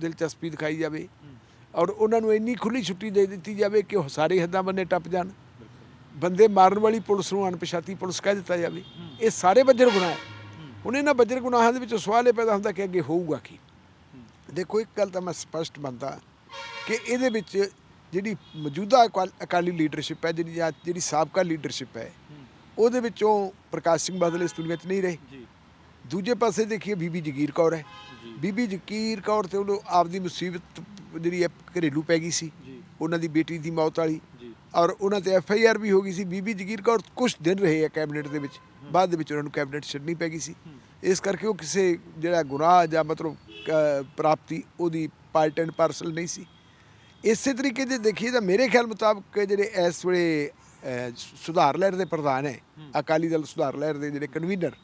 ਦਿਲਚਸਪੀ ਦਿਖਾਈ ਜਾਵੇ ਔਰ ਉਹਨਾਂ ਨੂੰ ਇੰਨੀ ਖੁੱਲੀ ਛੁੱਟੀ ਦੇ ਦਿੱਤੀ ਜਾਵੇ ਕਿ ਉਹ ਸਾਰੇ ਹੱਦਾਂ ਬੰਨੇ ਟੱਪ ਜਾਣ। ਬੰਦੇ ਮਾਰਨ ਵਾਲੀ ਪੁਲਿਸ ਨੂੰ ਅਣਪਛਾਤੀ ਪੁਲਿਸ ਕਹਿ ਦਿੱਤਾ ਜਾਵੇ। ਇਹ ਸਾਰੇ ਬੱਜਰ ਗੁਨਾਹ ਹੁਣ ਇਹਨਾਂ ਬੱਜਰ ਗੁਨਾਹਾਂ ਦੇ ਵਿੱਚੋਂ ਸਵਾਲ ਇਹ ਪੈਦਾ ਹੁੰਦਾ ਕਿ ਅੱਗੇ ਹੋਊਗਾ ਕੀ? ਦੇਖੋ ਇੱਕ ਗੱਲ ਤਾਂ ਮੈਂ ਸਪਸ਼ਟ ਮੰਨਦਾ ਕਿ ਇਹਦੇ ਵਿੱਚ ਜਿਹੜੀ ਮੌਜੂਦਾ ਅਕਾਲ- ਲੀਡਰਸ਼ਿਪ ਹੈ ਜਿਹੜੀ ਜਿਹੜੀ ਸਾਬਕਾ ਲੀਡਰਸ਼ਿਪ ਹੈ ਉਹਦੇ ਵਿੱਚੋਂ ਪ੍ਰਕਾਸ਼ ਸਿੰਘ ਬਾਦਲ ਇਸ ਦੁਨੀਆ 'ਚ ਨਹੀਂ ਰਹੇ। ਜੀ। ਦੂਜੇ ਪਾਸੇ ਦੇਖੀਏ ਬੀਬੀ ਜਗੀਰ ਕੌਰ ਹੈ। ਬੀਬੀ ਜਗੀਰ ਕੌਰ ਤੇ ਉਹਨੂੰ ਆਪਦੀ ਮੁਸੀਬਤ ਜਿਹੜੀ ਹੈ ਘਰੇਲੂ ਪੈ ਗਈ ਸੀ। ਉਹਨਾਂ ਦੀ ਬੇਟੀ ਦੀ ਮੌਤ ਵਾਲੀ ਔਰ ਉਹਨਾਂ ਤੇ ਐਫ ਆਈ ਆਰ ਵੀ ਹੋ ਗਈ ਸੀ। ਬੀਬੀ ਜਗੀਰ ਕੌਰ ਕੁਝ ਦਿਨ ਰਹੇ ਆ ਕੈਬਨਿਟ ਦੇ ਵਿੱਚ। ਬਾਅਦ ਦੇ ਵਿੱਚ ਉਹਨਾਂ ਨੂੰ ਕੈਬਨਿਟ ਛੱਡਣੀ ਪੈ ਗਈ ਸੀ। ਇਸ ਕਰਕੇ ਉਹ ਕਿਸੇ ਜਿਹੜਾ ਗੁਨਾਹ ਜਾਂ ਮਤਲਬ ਪ੍ਰਾਪਤੀ ਉਹਦੀ ਪਾਰਟ ਐਂਡ ਪਾਰਸਲ ਨਹੀਂ ਸੀ। ਇਸੇ ਤਰੀਕੇ ਜੇ ਦੇਖੀਏ ਤਾਂ ਮੇਰੇ ਖਿਆਲ ਮੁਤਾਬਕ ਜਿਹੜੇ ਇਸ ਵੇਲੇ ਸੁਧਾਰ ਲਹਿਰ ਦੇ ਪ੍ਰਧਾਨ ਹੈ ਅਕਾਲੀ ਦਲ ਸੁਧਾਰ ਲਹਿਰ ਦੇ ਜਿਹੜੇ ਕਨਵੀਨਰ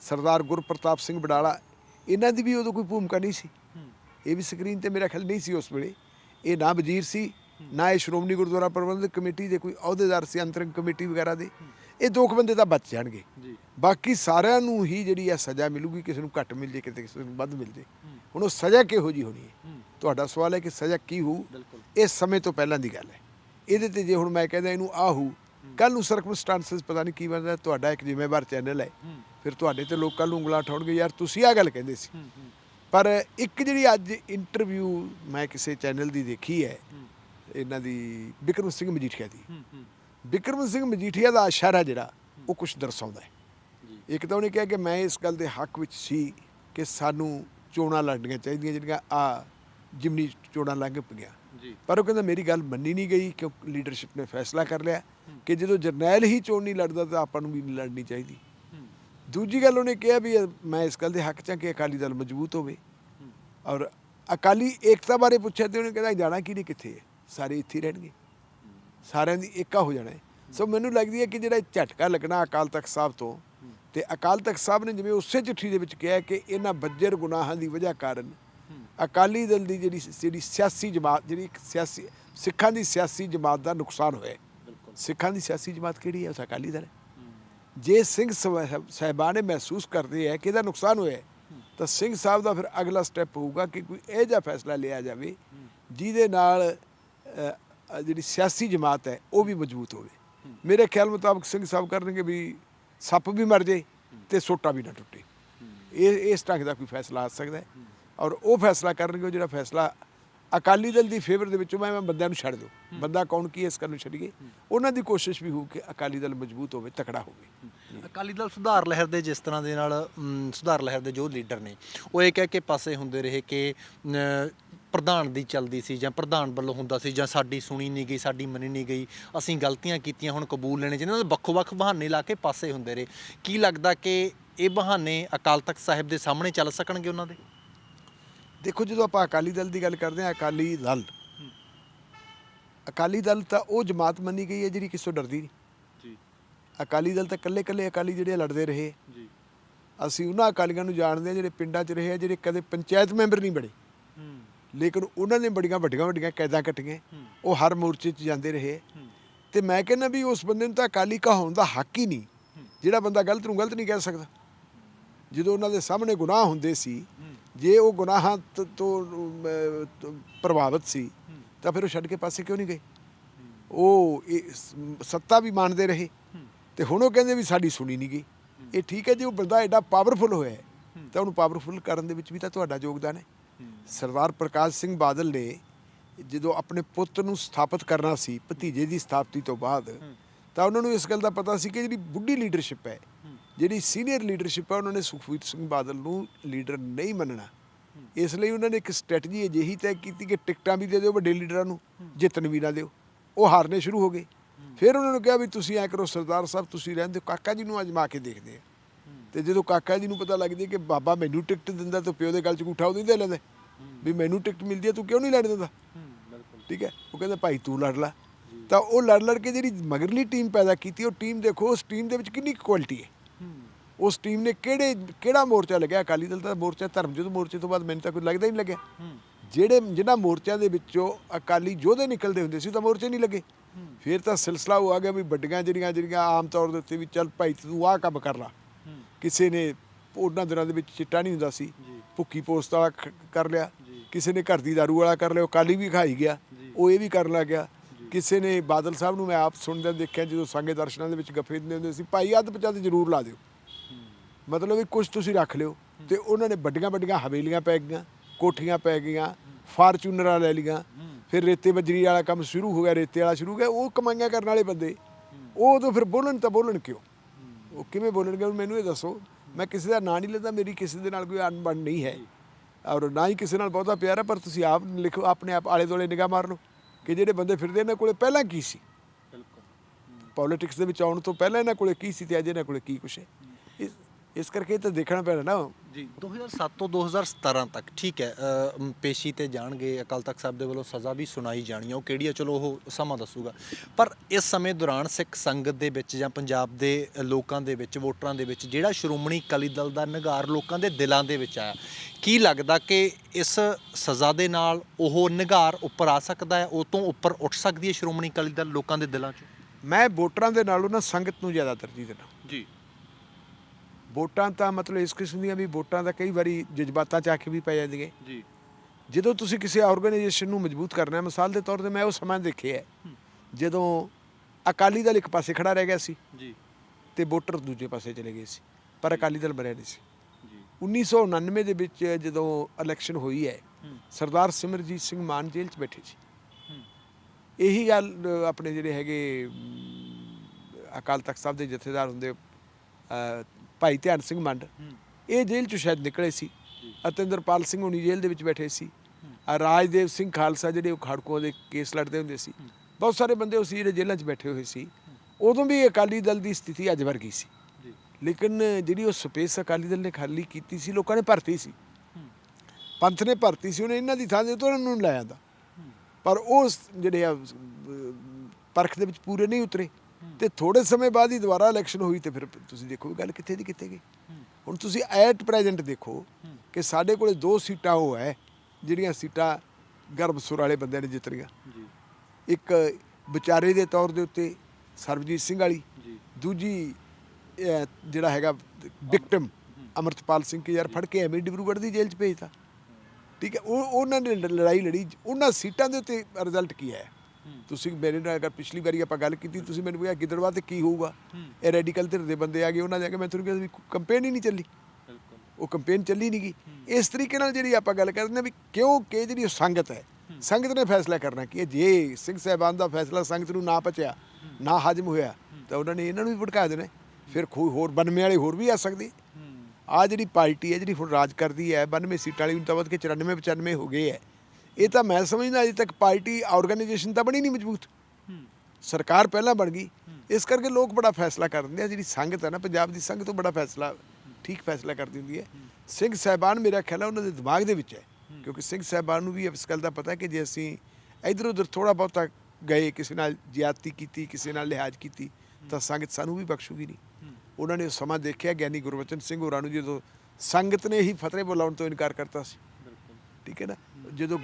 ਸਰਦਾਰ ਗੁਰਪ੍ਰਤਾਪ ਸਿੰਘ ਬਡਾਲਾ ਇਹਨਾਂ ਦੀ ਵੀ ਉਦੋਂ ਕੋਈ ਭੂਮਿਕਾ ਨਹੀਂ ਸੀ। ਇਹ ਵੀ ਸਕਰੀਨ ਤੇ ਮੇਰਾ ਖਿਆਲ ਨਹੀਂ ਸੀ ਉਸ ਵੇਲੇ। ਇਹ ਨਾ ਵਜ਼ੀਰ ਸੀ ਨਾ ਇਹ ਸ਼੍ਰੋਮਣੀ ਗੁਰਦੁਆਰਾ ਪ੍ਰਬੰਧਕ ਕਮੇਟੀ ਦੇ ਕੋਈ ਅਹੁਦੇਦਾਰ ਸੀ ਅੰਤਰਿਮ ਕਮੇਟੀ ਵਗੈਰਾ ਦੇ। ਇਹ ਦੋ ਕੁ ਬੰਦੇ ਤਾਂ ਬਚ ਜਾਣਗੇ। ਜੀ। ਬਾਕੀ ਸਾਰਿਆਂ ਨੂੰ ਹੀ ਜਿਹੜੀ ਹੈ ਸਜ਼ਾ ਮਿਲੂਗੀ ਕਿਸੇ ਨੂੰ ਘੱਟ ਮਿਲ ਜੇ ਕਿਤੇ ਕਿਸੇ ਨੂੰ ਵੱਧ ਮਿਲ ਜੇ। ਹੁਣ ਉਹ ਸਜ਼ਾ ਕਿਹੋ ਜੀ ਹੋਣੀ ਹੈ? ਤੁਹਾਡਾ ਸਵਾਲ ਹੈ ਕਿ ਸਜ਼ਾ ਕੀ ਹੋਊ? ਇਹ ਸਮੇਂ ਤੋਂ ਪਹਿਲਾਂ ਦੀ ਗੱਲ ਹੈ। ਇਹਦੇ ਤੇ ਜੇ ਹੁਣ ਮੈਂ ਕਹਿੰਦਾ ਇਹਨੂੰ ਆਹੂ ਕੱਲ ਨੂੰ ਸਰਕਮਸਟੈਂਸਸ ਪਤਾ ਨਹੀਂ ਕੀ ਬਣਦਾ ਤੁਹਾਡਾ ਇੱਕ ਜ਼ਿੰਮੇਵਾਰ ਚੈਨਲ ਹੈ। ਫਿਰ ਤੁਹਾਡੇ ਤੇ ਲੋਕਾਂ ਨੂੰ ਉਂਗਲਾਂ ਠਾਉਣਗੇ ਯਾਰ ਤੁਸੀਂ ਆ ਗੱਲ ਕਹਿੰਦੇ ਸੀ। ਪਰ ਇੱਕ ਜਿਹੜੀ ਅੱਜ ਇੰਟਰਵਿਊ ਮੈਂ ਕਿਸੇ ਚੈਨਲ ਦੀ ਦੇਖੀ ਹੈ ਇਹਨਾਂ ਦੀ ਬਿਕਰਮ ਸਿੰਘ ਮਜੀਠੀਆ ਦੀ। ਬਿਕਰਮ ਸਿੰਘ ਮਜੀਠੀਆ ਦਾ ਇਸ਼ਾਰਾ ਜਿਹੜਾ ਉਹ ਕੁਝ ਦਰਸਾਉਂਦਾ ਹੈ। ਇੱਕ ਤਾਂ ਉਹਨੇ ਕਿਹਾ ਕਿ ਮੈਂ ਇਸ ਗੱਲ ਦੇ ਹੱਕ ਵਿੱਚ ਸੀ ਕਿ ਸਾਨੂੰ ਚੋਣਾਂ ਲੜਨੀਆਂ ਚਾਹੀਦੀਆਂ ਜਿਹੜੀਆਂ ਆ ਜਿਮਨੀ ਚੋਣਾਂ ਲੰਘ ਪਈਆਂ। ਜੀ। ਪਰ ਉਹ ਕਹਿੰਦਾ ਮੇਰੀ ਗੱਲ ਮੰਨੀ ਨਹੀਂ ਗਈ ਕਿਉਂ ਲੀਡਰਸ਼ਿਪ ਨੇ ਫੈਸਲਾ ਕਰ ਲਿਆ ਕਿ ਜਦੋਂ ਜਰਨੈਲ ਹੀ ਚੋਣ ਨਹੀਂ ਲੜਦਾ ਤਾਂ ਆਪਾਂ ਨੂੰ ਵੀ ਨਹੀਂ ਲੜਨੀ ਚਾਹੀਦੀ। ਦੂਜੀ ਗੱਲ ਉਹਨੇ ਕਿਹਾ ਵੀ ਮੈਂ ਇਸ ਗੱਲ ਦੇ ਹੱਕ 'ਚ ਹਾਂ ਕਿ ਅਕਾਲੀ ਦਲ ਮਜ਼ਬੂਤ ਹੋਵੇ। ਔਰ ਅਕਾਲੀ ਏਕਤਾ ਬਾਰੇ ਪੁੱਛਿਆ ਤੇ ਉਹਨੇ ਕਹਿੰਦਾ ਜਾਣਾ ਕੀ ਨਹੀਂ ਕਿੱਥੇ ਹੈ? ਸਾਰੇ ਇੱਥੇ ਹੀ ਰਹਿਣਗੇ। ਸਾਰਿਆਂ ਦੀ ਏਕਾ ਹੋ ਜਾਣਾ ਹੈ। ਸੋ ਮੈਨੂੰ ਲੱਗਦੀ ਹੈ ਕਿ ਜਿਹੜਾ ਝਟਕਾ ਲੱਗਣਾ ਅਕਾਲ ਤਖਤ ਸਾਹਿਬ ਤੋਂ ਤੇ ਅਕਾਲ ਤਖਤ ਸਾਹਿਬ ਨੇ ਜਿਵੇਂ ਉਸੇ ਚਿੱਠੀ ਦੇ ਵਿੱਚ ਕਿਹਾ ਕਿ ਇਹਨਾਂ ਬੱਜਰ ਗੁਨਾਹਾਂ ਦੀ ਵਜ੍ਹਾ ਕਾਰਨ ਅਕਾਲੀ ਦਲ ਦੀ ਜਿਹੜੀ ਜਿਹੜੀ ਸਿਆਸੀ ਜਮਾਤ ਜਿਹੜੀ ਇੱਕ ਸਿਆਸੀ ਸਿੱਖਾਂ ਦੀ ਸਿਆਸੀ ਜਮਾਤ ਦਾ ਨੁਕਸਾਨ ਹੋਇਆ ਸਿੱਖਾਂ ਦੀ ਸਿਆਸੀ ਜਮਾਤ ਕਿਹੜੀ ਹੈ? ਉਸ ਅਕਾਲੀ ਦਲ ਜੇ ਸਿੰਘ ਸਾਹਿਬਾਨ ਇਹ ਮਹਿਸੂਸ ਕਰਦੇ ਹੈ ਕਿ ਇਹਦਾ ਨੁਕਸਾਨ ਹੋਇਆ ਤਾਂ ਸਿੰਘ ਸਾਹਿਬ ਦਾ ਫਿਰ ਅਗਲਾ ਸਟੈਪ ਹੋਊਗਾ ਕਿ ਕੋਈ ਇਹ ਜਿਹਾ ਫੈਸਲਾ ਲਿਆ ਜਾਵੇ ਜਿਹਦੇ ਨਾਲ ਜਿਹੜੀ ਸਿਆਸੀ ਜਮਾਤ ਹੈ, ਉਹ ਵੀ ਮਜ਼ਬੂਤ ਹੋਵੇ। ਮੇਰੇ ਖਿਆਲ ਮੁਤਾਬਕ ਸਿੰਘ ਸਾਹਿਬ ਕਰਨਗੇ ਵੀ ਸੱਪ ਵੀ ਮਰ ਜੇ ਤੇ ਸੋਟਾ ਵੀ ਨਾ ਟੁੱਟੇ। ਇਹ, ਇਸ ਢੰਗ ਦਾ ਕੋਈ ਫੈਸਲਾ ਆ ਸਕਦਾ ਔਰ ਉਹ ਫੈਸਲਾ ਕਰਨਗੇ, ਉਹ ਜਿਹੜਾ ਫੈਸਲਾ ਅਕਾਲੀ ਦਲ ਦੀ ਫੇਵਰ ਦੇ ਵਿੱਚੋਂ ਮੈਂ ਬੰਦਿਆਂ ਨੂੰ ਛੱਡ ਦੋ ਬੰਦਾ ਕੌਣ, ਕੀ ਇਸ ਗੱਲ ਨੂੰ ਛੱਡੀਏ? ਉਹਨਾਂ ਦੀ ਕੋਸ਼ਿਸ਼ ਵੀ ਹੋਊ ਕਿ ਅਕਾਲੀ ਦਲ ਮਜ਼ਬੂਤ ਹੋਵੇ, ਤਕੜਾ ਹੋਵੇ। ਅਕਾਲੀ ਦਲ ਸੁਧਾਰ ਲਹਿਰ ਦੇ ਜਿਸ ਤਰ੍ਹਾਂ ਦੇ ਨਾਲ ਸੁਧਾਰ ਲਹਿਰ ਦੇ ਜੋ ਲੀਡਰ ਨੇ, ਉਹ ਇਹ ਕਹਿ ਕੇ ਪਾਸੇ ਹੁੰਦੇ ਰਹੇ ਕਿ ਪ੍ਰਧਾਨ ਦੀ ਚਲਦੀ ਸੀ ਜਾਂ ਪ੍ਰਧਾਨ ਵੱਲੋਂ ਹੁੰਦਾ ਸੀ ਜਾਂ ਸਾਡੀ ਸੁਣੀ ਨਹੀਂ ਗਈ ਸਾਡੀ ਮੰਨੀ ਨਹੀਂ ਗਈ ਅਸੀਂ ਗਲਤੀਆਂ ਕੀਤੀਆਂ ਹੁਣ ਕਬੂਲ ਲੈਣੇ ਜਿਹਨਾਂ ਦੇ ਵੱਖੋ-ਵੱਖ ਬਹਾਨੇ ਲਾ ਕੇ ਪਾਸੇ ਹੁੰਦੇ ਰਹੇ। ਕੀ ਲੱਗਦਾ ਕਿ ਇਹ ਬਹਾਨੇ ਅਕਾਲ ਤਖਤ ਸਾਹਿਬ ਦੇ ਸਾਹਮਣੇ ਚੱਲ ਸਕਣਗੇ ਉਹਨਾਂ ਦੇ? ਦੇਖੋ ਜਦੋਂ ਆਪਾਂ ਅਕਾਲੀ ਦਲ ਦੀ ਗੱਲ ਕਰਦੇ ਹਾਂ ਅਕਾਲੀ ਦਲ। ਅਕਾਲੀ ਦਲ ਤਾਂ ਉਹ ਜਮਾਤ ਮੰਨੀ ਗਈ ਹੈ ਜਿਹੜੀ ਕਿਸੇ ਡਰਦੀ ਨਹੀਂ। ਜੀ। ਅਕਾਲੀ ਦਲ ਤਾਂ ਇਕੱਲੇ-ਇਕੱਲੇ ਅਕਾਲੀ ਜਿਹੜੇ ਲੜਦੇ ਰਹੇ। ਜੀ। ਅਸੀਂ ਉਹਨਾਂ ਅਕਾਲੀਆਂ ਨੂੰ ਜਾਣਦੇ ਹਾਂ ਜਿਹੜੇ ਪਿੰਡਾਂ 'ਚ ਰਹੇ ਆ ਜਿਹੜੇ ਕਦੇ ਪੰਚਾਇਤ ਮੈਂਬਰ ਨਹੀਂ ਬਣੇ। ਲੇਕਿਨ ਉਹਨਾਂ ਨੇ ਬੜੀਆਂ ਵੱਡੀਆਂ ਵੱਡੀਆਂ ਕੈਦਾਂ ਕੱਟੀਆਂ। ਉਹ ਹਰ ਮੋਰਚੇ 'ਚ ਜਾਂਦੇ ਰਹੇ। ਤੇ ਮੈਂ ਕਹਿੰਦਾ ਵੀ ਉਸ ਬੰਦੇ ਨੂੰ ਤਾਂ ਅਕਾਲੀ ਕਹਾਉਣ ਦਾ ਹੱਕ ਹੀ ਨਹੀਂ। ਜਿਹੜਾ ਬੰਦਾ ਗਲਤ ਨੂੰ ਗਲਤ ਨਹੀਂ ਕਹਿ ਸਕਦਾ। ਜਦੋਂ ਉਹਨਾਂ ਦੇ ਸਾਹਮਣੇ ਗੁਨਾਹ ਹੁੰਦੇ ਸੀ ਜੇ ਉਹ ਗੁਨਾਹਾਂ ਤ- ਪ੍ਰਭਾਵਿਤ ਸੀ ਤਾਂ ਫਿਰ ਉਹ ਛੱਡ ਕੇ ਪਾਸੇ ਕਿਉਂ ਨਹੀਂ ਗਏ? ਉਹ ਸੱਤਾ ਵੀ ਮੰਨਦੇ ਰਹੇ। ਤੇ ਹੁਣ ਉਹ ਕਹਿੰਦੇ ਵੀ ਸਾਡੀ ਸੁਣੀ ਨਹੀਂ ਗਈ। ਇਹ ਠੀਕ ਹੈ ਜੇ ਉਹ ਬੰਦਾ ਐਡਾ ਪਾਵਰਫੁਲ ਹੋਇਆ ਤਾਂ ਉਹਨੂੰ ਪਾਵਰਫੁਲ ਕਰਨ ਦੇ ਵਿੱਚ ਵੀ ਤਾਂ ਤੁਹਾਡਾ ਯੋਗਦਾਨ ਹੈ। ਸਰਦਾਰ ਪ੍ਰਕਾਸ਼ ਸਿੰਘ ਬਾਦਲ ਨੇ ਜਦੋਂ ਆਪਣੇ ਪੁੱਤ ਨੂੰ ਸਥਾਪਿਤ ਕਰਨਾ ਸੀ, ਭਤੀਜੇ ਦੀ ਸਥਾਪਤੀ ਤੋਂ ਬਾਅਦ, ਤਾਂ ਉਹਨਾਂ ਨੂੰ ਇਸ ਗੱਲ ਦਾ ਪਤਾ ਸੀ ਕਿ ਜਿਹੜੀ ਬੁੱਢੀ ਲੀਡਰਸ਼ਿਪ ਹੈ, ਜਿਹੜੀ ਸੀਨੀਅਰ ਲੀਡਰਸ਼ਿਪ ਹੈ, ਉਹਨਾਂ ਨੇ ਸੁਖਬੀਰ ਸਿੰਘ ਬਾਦਲ ਨੂੰ ਲੀਡਰ ਨਹੀਂ ਮੰਨਣਾ। ਇਸ ਲਈ ਉਹਨਾਂ ਨੇ ਇੱਕ ਸਟ੍ਰੈਟਜੀ ਅਜਿਹੀ ਤੈਅ ਕੀਤੀ ਕਿ ਟਿਕਟਾਂ ਵੀ ਦੇ ਦਿਓ ਵੱਡੇ ਲੀਡਰਾਂ ਨੂੰ, ਜਿੱਤਣ ਵੀ ਨਾ ਦਿਓ। ਉਹ ਹਾਰਨੇ ਸ਼ੁਰੂ ਹੋ ਗਏ। ਫਿਰ ਉਹਨਾਂ ਨੂੰ ਕਿਹਾ ਵੀ ਤੁਸੀਂ ਐ ਕਰੋ, ਸਰਦਾਰ ਸਾਹਿਬ, ਤੁਸੀਂ ਰਹਿੰਦੇ ਕਾਕਾ ਜੀ ਨੂੰ ਅਜਮਾ ਕੇ ਦੇਖਦੇ ਆ। ਤੇ ਜਦੋਂ ਕਾਕਾ ਜੀ ਨੂੰ ਪਤਾ ਲੱਗਦੀ ਕਿ ਬਾਬਾ ਮੈਨੂੰ ਟਿਕਟ ਦਿੰਦਾ ਤਾਂ ਪਿਓ ਦੇ ਗਲ 'ਚ ਗੁੱਠਾ ਉਹਦੀ ਦੇ ਲੈਂਦਾ। ਵੀ ਮੈਨੂੰ ਟਿਕਟ ਮਿਲਦੀ ਹੈ ਤੂੰ ਕਿਉਂ ਨਹੀਂ ਲੜ ਦਿੰਦਾ? ਠੀਕ ਹੈ? ਉਹ ਕਹਿੰਦਾ ਭਾਈ ਤੂੰ ਲੜ ਲੈ। ਤਾਂ ਉਹ ਲੜ ਲੜ ਕੇ ਜਿਹੜੀ ਮਗਰਲੀ ਟੀਮ ਪੈਦਾ ਕੀਤੀ ਉਹ ਟੀਮ ਦੇਖੋ ਉਸ ਟੀਮ ਦੇ ਵਿੱਚ ਕਿੰਨੀ ਕੁਆਲਿਟੀ ਹੈ। ਉਸ ਟੀਮ ਨੇ ਕਿਹੜੇ ਕਿਹੜਾ ਮੋਰਚਾ ਲੱਗਿਆ? ਅਕਾਲੀ ਦਲ ਦਾ ਮੋਰਚਾ ਧਰਮਜੋਤ ਮੋਰਚੇ ਤੋਂ ਬਾਅਦ ਮੈਨੂੰ ਤਾਂ ਕੋਈ ਲੱਗਦਾ ਹੀ ਨਹੀਂ ਲੱਗਿਆ। ਜਿਹੜੇ ਜਿਨ੍ਹਾਂ ਮੋਰਚਿਆਂ ਦੇ ਵਿੱਚੋਂ ਅਕਾਲੀ ਯੋਧੇ ਨਿਕਲਦੇ ਹੁੰਦੇ ਸੀ ਤਾਂ ਮੋਰਚੇ ਨਹੀਂ ਲੱਗੇ। ਫਿਰ ਤਾਂ ਸਿਲਸਿਲਾ ਉਹ ਆ ਗਿਆ ਵੀ ਵੱਡੀਆਂ ਜਿਹੜੀਆਂ ਜਿਹੜੀਆਂ ਆਮ ਤੌਰ ਦੇ ਉੱਤੇ ਵੀ ਚੱਲ ਭਾਈ ਤੂੰ ਆਹ ਕੰਮ ਕਰ ਲਾ। ਕਿਸੇ ਨੇ ਉਹਨਾਂ ਦਿਨਾਂ ਦੇ ਵਿੱਚ ਚਿੱਟਾ ਨਹੀਂ ਹੁੰਦਾ ਸੀ। ਭੁੱਕੀ ਪੋਸਟ ਵਾਲਾ ਕਰ ਲਿਆ। ਕਿਸੇ ਨੇ ਘਰ ਦੀ ਦਾਰੂ ਵਾਲਾ ਕਰ ਲਿਆ ਉਹ ਕਾਲੀ ਵੀ ਖਾਈ ਗਿਆ। ਉਹ ਇਹ ਵੀ ਕਰਨ ਲੱਗ ਗਿਆ। ਕਿਸੇ ਨੇ ਬਾਦਲ ਸਾਹਿਬ ਨੂੰ ਮੈਂ ਆਪ ਸੁਣਦਾ ਦੇਖਿਆ ਜਦੋਂ ਸੰਗੇ ਦਰਸ਼ਨਾਂ ਦੇ ਵਿੱਚ ਗੱਫੇ ਦਿੰਦੇ ਹੁੰਦੇ ਸੀ ਭਾਈ ਅੱਧ ਪਚਾ ਤੇ ਜ਼ਰੂਰ ਲਾ ਦਿਓ। ਮਤਲਬ ਵੀ ਕੁਝ ਤੁਸੀਂ ਰੱਖ ਲਿਓ। ਤੇ ਉਹਨਾਂ ਨੇ ਵੱਡੀਆਂ ਵੱਡੀਆਂ ਹਵੇਲੀਆਂ ਪੈ ਗਈਆਂ ਕੋਠੀਆਂ ਪੈ ਗਈਆਂ ਫਾਰਚੂਨਰਾਂ ਲੈ ਲਈਆਂ। ਫਿਰ ਰੇਤੇ ਬਜਰੀ ਵਾਲਾ ਕੰਮ ਸ਼ੁਰੂ ਹੋ ਗਿਆ ਰੇਤੇ ਵਾਲਾ ਸ਼ੁਰੂ ਹੋ ਗਿਆ। ਉਹ ਕਮਾਈਆਂ ਕਰਨ ਵਾਲੇ ਬੰਦੇ। ਉਹ ਉਦੋਂ ਫਿਰ ਬੋਲਣ ਤਾਂ ਬੋਲਣ ਕਿਉਂ? ਉਹ ਕਿਵੇਂ ਬੋਲਣਗੇ ਹੁਣ ਮੈਨੂੰ ਇਹ ਦੱਸੋ। ਮੈਂ ਕਿਸੇ ਦਾ ਨਾਂ ਨਹੀਂ ਲੈਂਦਾ ਮੇਰੀ ਕਿਸੇ ਦੇ ਨਾਲ ਕੋਈ ਅਣਬਣ ਨਹੀਂ ਹੈ। ਔਰ ਨਾ ਹੀ ਕਿਸੇ ਨਾਲ ਬਹੁਤਾ ਪਿਆਰ ਹੈ ਪਰ ਤੁਸੀਂ ਆਪ ਲਿਖੋ ਆਪਣੇ ਆਪ ਆਲੇ ਦੁਆਲੇ ਨਿਗਾਹ ਮਾਰ ਲਓ ਕਿ ਜਿਹੜੇ ਬੰਦੇ ਫਿਰਦੇ ਇਹਨਾਂ ਕੋਲੇ ਪਹਿਲਾਂ ਕੀ ਸੀ? ਬਿਲਕੁਲ। ਪੋਲਿਟਿਕਸ ਦੇ ਵਿੱਚ ਆਉਣ ਤੋਂ ਪਹਿਲਾਂ ਇਹਨਾਂ ਕੋਲੇ ਕੀ ਸੀ ਤੇ ਅੱਜ ਇਹਨਾਂ ਕੋਲੇ ਕੀ ਕੁਛ ਹੈ? ਇਸ ਕਰਕੇ ਇਹ ਤਾਂ ਦੇਖਣਾ ਪੈਣਾ ਨਾ। ਜੀ 2007 ਤੋਂ 2017 ਤੱਕ ਠੀਕ ਹੈ ਅ, ਪੇਸ਼ੀ ਤੇ ਜਾਣਗੇ ਅਕਾਲ ਤਖਤ ਸਾਹਿਬ ਦੇ ਵੱਲੋਂ ਸਜ਼ਾ ਵੀ ਸੁਣਾਈ ਜਾਣੀ ਹੈ। ਉਹ ਕਿਹੜੀ ਹੈ? ਚਲੋ ਉਹ ਸਮਾਂ ਦੱਸੂਗਾ। ਪਰ ਇਸ ਸਮੇਂ ਦੌਰਾਨ ਸਿੱਖ ਸੰਗਤ ਦੇ ਵਿੱਚ ਜਾਂ ਪੰਜਾਬ ਦੇ ਲੋਕਾਂ ਦੇ ਵਿੱਚ ਵੋਟਰਾਂ ਦੇ ਵਿੱਚ ਜਿਹੜਾ ਸ਼੍ਰੋਮਣੀ ਅਕਾਲੀ ਦਲ ਦਾ ਨਿਗਾਰ ਲੋਕਾਂ ਦੇ ਦਿਲਾਂ ਦੇ ਵਿੱਚ ਆਇਆ ਕੀ ਲੱਗਦਾ ਕਿ ਇਸ ਸਜ਼ਾ ਦੇ ਨਾਲ ਉਹ ਨਿਗਾਰ ਉੱਪਰ ਆ ਸਕਦਾ ਹੈ? ਉਹ ਤੋਂ ਉੱਪਰ ਉੱਠ ਸਕਦੀ ਹੈ ਸ਼੍ਰੋਮਣੀ ਅਕਾਲੀ ਦਲ ਲੋਕਾਂ ਦੇ ਦਿਲਾਂ 'ਚ? ਮੈਂ ਵੋਟਰਾਂ ਦੇ ਨਾਲੋਂ ਨਾ ਸੰਗਤ ਨੂੰ ਜ਼ਿਆਦਾ ਤਰਜੀਹ ਦਿੰਦਾ। ਜੀ। ਵੋਟਾਂ ਤਾਂ ਮਤਲਬ ਇਸ ਕਿਸਮ ਦੀਆਂ ਵੀ ਵੋਟਾਂ ਦਾ ਕਈ ਵਾਰੀ ਜਜ਼ਬਾਤਾਂ ਚ ਆ ਕੇ ਵੀ ਪੈ ਜਾਂਦੀਆਂ। ਜੀ। ਜਦੋਂ ਤੁਸੀਂ ਕਿਸੇ ਆਰਗੇਨਾਈਜੇਸ਼ਨ ਨੂੰ ਮਜ਼ਬੂਤ ਕਰਨਾ ਹੈ ਮਿਸਾਲ ਦੇ ਤੌਰ ਤੇ ਮੈਂ ਉਹ ਸਮਾਂ ਦੇਖਿਆ ਜਦੋਂ ਅਕਾਲੀ ਦਲ ਇੱਕ ਪਾਸੇ ਖੜਾ ਰਹਿ ਗਿਆ ਸੀ ਜੀ। ਤੇ ਵੋਟਰ ਦੂਜੇ ਪਾਸੇ ਚਲੇ ਗਏ ਸੀ ਪਰ ਅਕਾਲੀ ਦਲ ਬਣਿਆ ਨਹੀਂ ਸੀ। ਜੀ। 1999 ਦੇ ਵਿੱਚ ਜਦੋਂ ਇਲੈਕਸ਼ਨ ਹੋਈ ਹੈ। ਸਰਦਾਰ ਸਿਮਰਜੀਤ ਸਿੰਘ ਮਾਨ ਜੇਲ੍ਹ 'ਚ ਬੈਠੇ ਸੀ। ਇਹੀ ਗੱਲ ਆਪਣੇ ਜਿਹੜੇ ਹੈਗੇ ਅਕਾਲ ਤਖਤ ਸਾਹਿਬ ਦੇ ਜਥੇਦਾਰ ਹੁੰਦੇ ਭਾਈ ਧਿਆਨ ਸਿੰਘ ਮੰਡ। ਇਹ ਜੇਲ੍ਹ 'ਚੋਂ ਸ਼ਾਇਦ ਨਿਕਲੇ ਸੀ। ਅਤਿੰਦਰਪਾਲ ਸਿੰਘ ਹੁਣੀ ਜੇਲ੍ਹ ਦੇ ਵਿੱਚ ਬੈਠੇ ਸੀ। ਆ ਰਾਜਦੇਵ ਸਿੰਘ ਖਾਲਸਾ ਜਿਹੜੇ ਉਹ ਖਾੜਕੂਆਂ ਦੇ ਕੇਸ ਲੜਦੇ ਹੁੰਦੇ ਸੀ। ਬਹੁਤ ਸਾਰੇ ਬੰਦੇ ਉਸ ਜਿਹੜੇ ਜੇਲ੍ਹਾਂ 'ਚ ਬੈਠੇ ਹੋਏ ਸੀ। ਉਦੋਂ ਵੀ ਅਕਾਲੀ ਦਲ ਦੀ ਸਥਿਤੀ ਅੱਜ ਵਰਗੀ ਸੀ। ਲੇਕਿਨ ਜਿਹੜੀ ਉਹ ਸਪੇਸ ਅਕਾਲੀ ਦਲ ਨੇ ਖਾਲੀ ਕੀਤੀ ਸੀ ਲੋਕਾਂ ਨੇ ਭਰਤੀ ਸੀ। ਪੰਥ ਨੇ ਭਰਤੀ ਸੀ ਉਹਨੇ ਇਹਨਾਂ ਦੀ ਥਾਂ ਦੇ ਉੱਤੇ ਉਹਨਾਂ ਨੂੰ ਲੈ ਆਂਦਾ ਪਰ ਉਹ ਜਿਹੜੇ ਆ ਪਰਖ ਦੇ ਵਿੱਚ ਪੂਰੇ ਨਹੀਂ ਉਤਰੇ। ਤੇ ਥੋੜੇ ਸਮੇਂ ਬਾਅਦ ਹੀ ਦੁਬਾਰਾ ਇਲੈਕਸ਼ਨ ਹੋਈ ਤੇ ਫਿਰ ਤੁਸੀਂ ਦੇਖੋ ਗੱਲ ਕਿੱਥੇ ਦੀ ਕਿੱਥੇ ਗਈ। ਹੁਣ ਤੁਸੀਂ ਐਟ ਪ੍ਰੈਜ਼ੈਂਟ ਦੇਖੋ ਕਿ ਸਾਡੇ ਕੋਲੇ ਦੋ ਸੀਟਾਂ ਉਹ ਹੈ ਜਿਹੜੀਆਂ ਸੀਟਾਂ ਗਰਭਸੁਰ ਵਾਲੇ ਬੰਦਿਆਂ ਨੇ ਜਿੱਤ ਰਹੀਆਂ। ਜੀ। ਇੱਕ ਵਿਚਾਰੇ ਦੇ ਤੌਰ ਦੇ ਉੱਤੇ ਸਰਬਜੀਤ ਸਿੰਘ ਵਾਲੀ ਜੀ। ਦੂਜੀ ਜਿਹੜਾ ਹੈਗਾ ਵਿਕਟਮ ਅਮਰਤਪਾਲ ਸਿੰਘ ਕੇ ਯਾਰ ਫੜ ਕੇ ਐਵੇਂ ਡਿਬਰੂਗੜ੍ਹ ਦੀ ਜੇਲ੍ਹ 'ਚ ਭੇਜਤਾ। ਠੀਕ ਹੈ ਉਹ ਉਹਨਾਂ ਨੇ ਲੜਾਈ ਲੜੀ ਉਹਨਾਂ ਸੀਟਾਂ ਦੇ ਉੱਤੇ ਰਿਜ਼ਲਟ ਕੀ ਹੈ? ਤੁਸੀਂ ਮੇਰੇ ਨਾਲ ਅਗਰ ਪਿਛਲੀ ਵਾਰੀ ਆਪਾਂ ਗੱਲ ਕੀਤੀ ਤੁਸੀਂ ਮੈਨੂੰ ਕਿਹਾ ਗਿੱਦੜਵਾ ਤੇ ਕੀ ਹੋਊਗਾ? ਇਹ ਰੈਡੀਕਲ ਧਿਰ ਦੇ ਬੰਦੇ ਆ ਗਏ ਉਹਨਾਂ ਦੇ ਆ ਕੇ ਮੈਂ ਤੁਹਾਨੂੰ ਕਿਹਾ ਕੰਪੇਨ ਹੀ ਨਹੀਂ ਚੱਲੀ। ਬਿਲਕੁਲ। ਉਹ ਕੰਪੇਨ ਚੱਲੀ ਨਹੀਂ ਗਈ ਇਸ ਤਰੀਕੇ ਨਾਲ ਜਿਹੜੀ ਆਪਾਂ ਗੱਲ ਕਰਦੇ ਹਾਂ ਵੀ ਕਿਉਂਕਿ ਜਿਹੜੀ ਉਹ ਸੰਗਤ ਹੈ ਸੰਗਤ ਨੇ ਫੈਸਲਾ ਕਰਨਾ ਕਿ ਜੇ ਸਿੰਘ ਸਾਹਿਬਾਨ ਦਾ ਫੈਸਲਾ ਸੰਗਤ ਨੂੰ ਨਾ ਪਚਿਆ ਨਾ ਹਜਮ ਹੋਇਆ ਤਾਂ ਉਹਨਾਂ ਨੇ ਇਹਨਾਂ ਨੂੰ ਵੀ ਭੜਕਾ ਦੇਣਾ। ਫਿਰ ਕੋਈ ਹੋਰ ਬਨਮੇ ਵਾਲੇ ਹੋਰ ਵੀ ਆ ਸਕਦੇ। ਆ ਜਿਹੜੀ ਪਾਰਟੀ ਹੈ ਜਿਹੜੀ ਹੁਣ ਰਾਜ ਕਰਦੀ ਹੈ 92 ਸੀਟਾਂ ਵਾਲੀ ਹੁਣ ਤਾਂ ਵੱਧ ਕੇ 94 95 ਹੋ ਗਏ ਹੈ। ਇਹ ਤਾਂ ਮੈਂ ਸਮਝਦਾ ਅਜੇ ਤੱਕ ਪਾਰਟੀ ਆਰਗੇਨਾਈਜੇਸ਼ਨ ਤਾਂ ਬਣੀ ਨਹੀਂ ਮਜ਼ਬੂਤ। ਸਰਕਾਰ ਪਹਿਲਾਂ ਬਣ ਗਈ। ਇਸ ਕਰਕੇ ਲੋਕ ਬੜਾ ਫੈਸਲਾ ਕਰ ਦਿੰਦੇ ਆ, ਜਿਹੜੀ ਸੰਗਤ ਹੈ ਨਾ, ਪੰਜਾਬ ਦੀ ਸੰਗਤ ਤੋਂ ਬੜਾ ਫੈਸਲਾ, ਠੀਕ ਫੈਸਲਾ ਕਰਦੀ ਹੁੰਦੀ ਹੈ। ਸਿੰਘ ਸਾਹਿਬਾਨ ਮੇਰਾ ਖਿਆਲ ਹੈ ਉਹਨਾਂ ਦੇ ਦਿਮਾਗ ਦੇ ਵਿੱਚ ਹੈ, ਕਿਉਂਕਿ ਸਿੰਘ ਸਾਹਿਬਾਨ ਨੂੰ ਵੀ ਇਸ ਗੱਲ ਦਾ ਪਤਾ ਹੈ ਕਿ ਜੇ ਅਸੀਂ ਇਧਰ ਉਧਰ ਥੋੜਾ ਬਹੁਤਾ ਗਏ, ਕਿਸੇ ਨਾਲ ਜਿਆਤੀ ਕੀਤੀ, ਕਿਸੇ ਨਾਲ ਲਿਹਾਜ਼ ਕੀਤੀ, ਤਾਂ ਸੰਗਤ ਸਾਨੂੰ ਵੀ ਬਖਸ਼ੂਗੀ ਨਹੀਂ। ਉਹਨਾਂ ਨੇ ਉਹ ਸਮਾਂ ਦੇਖਿਆ, ਗਿਆਨੀ ਗੁਰਬਚਨ ਸਿੰਘ ਹੋਰਾਂ ਨੂੰ ਜਦੋਂ ਸੰਗਤ ਨੇ ਹੀ ਫਤਿਹ ਬੁਲਾਉਣ ਤੋਂ ਇਨਕਾਰ ਕਰਤਾ ਸੀ। ਠੀਕ ਹੈ ਨਾ? ਜਦੋਂ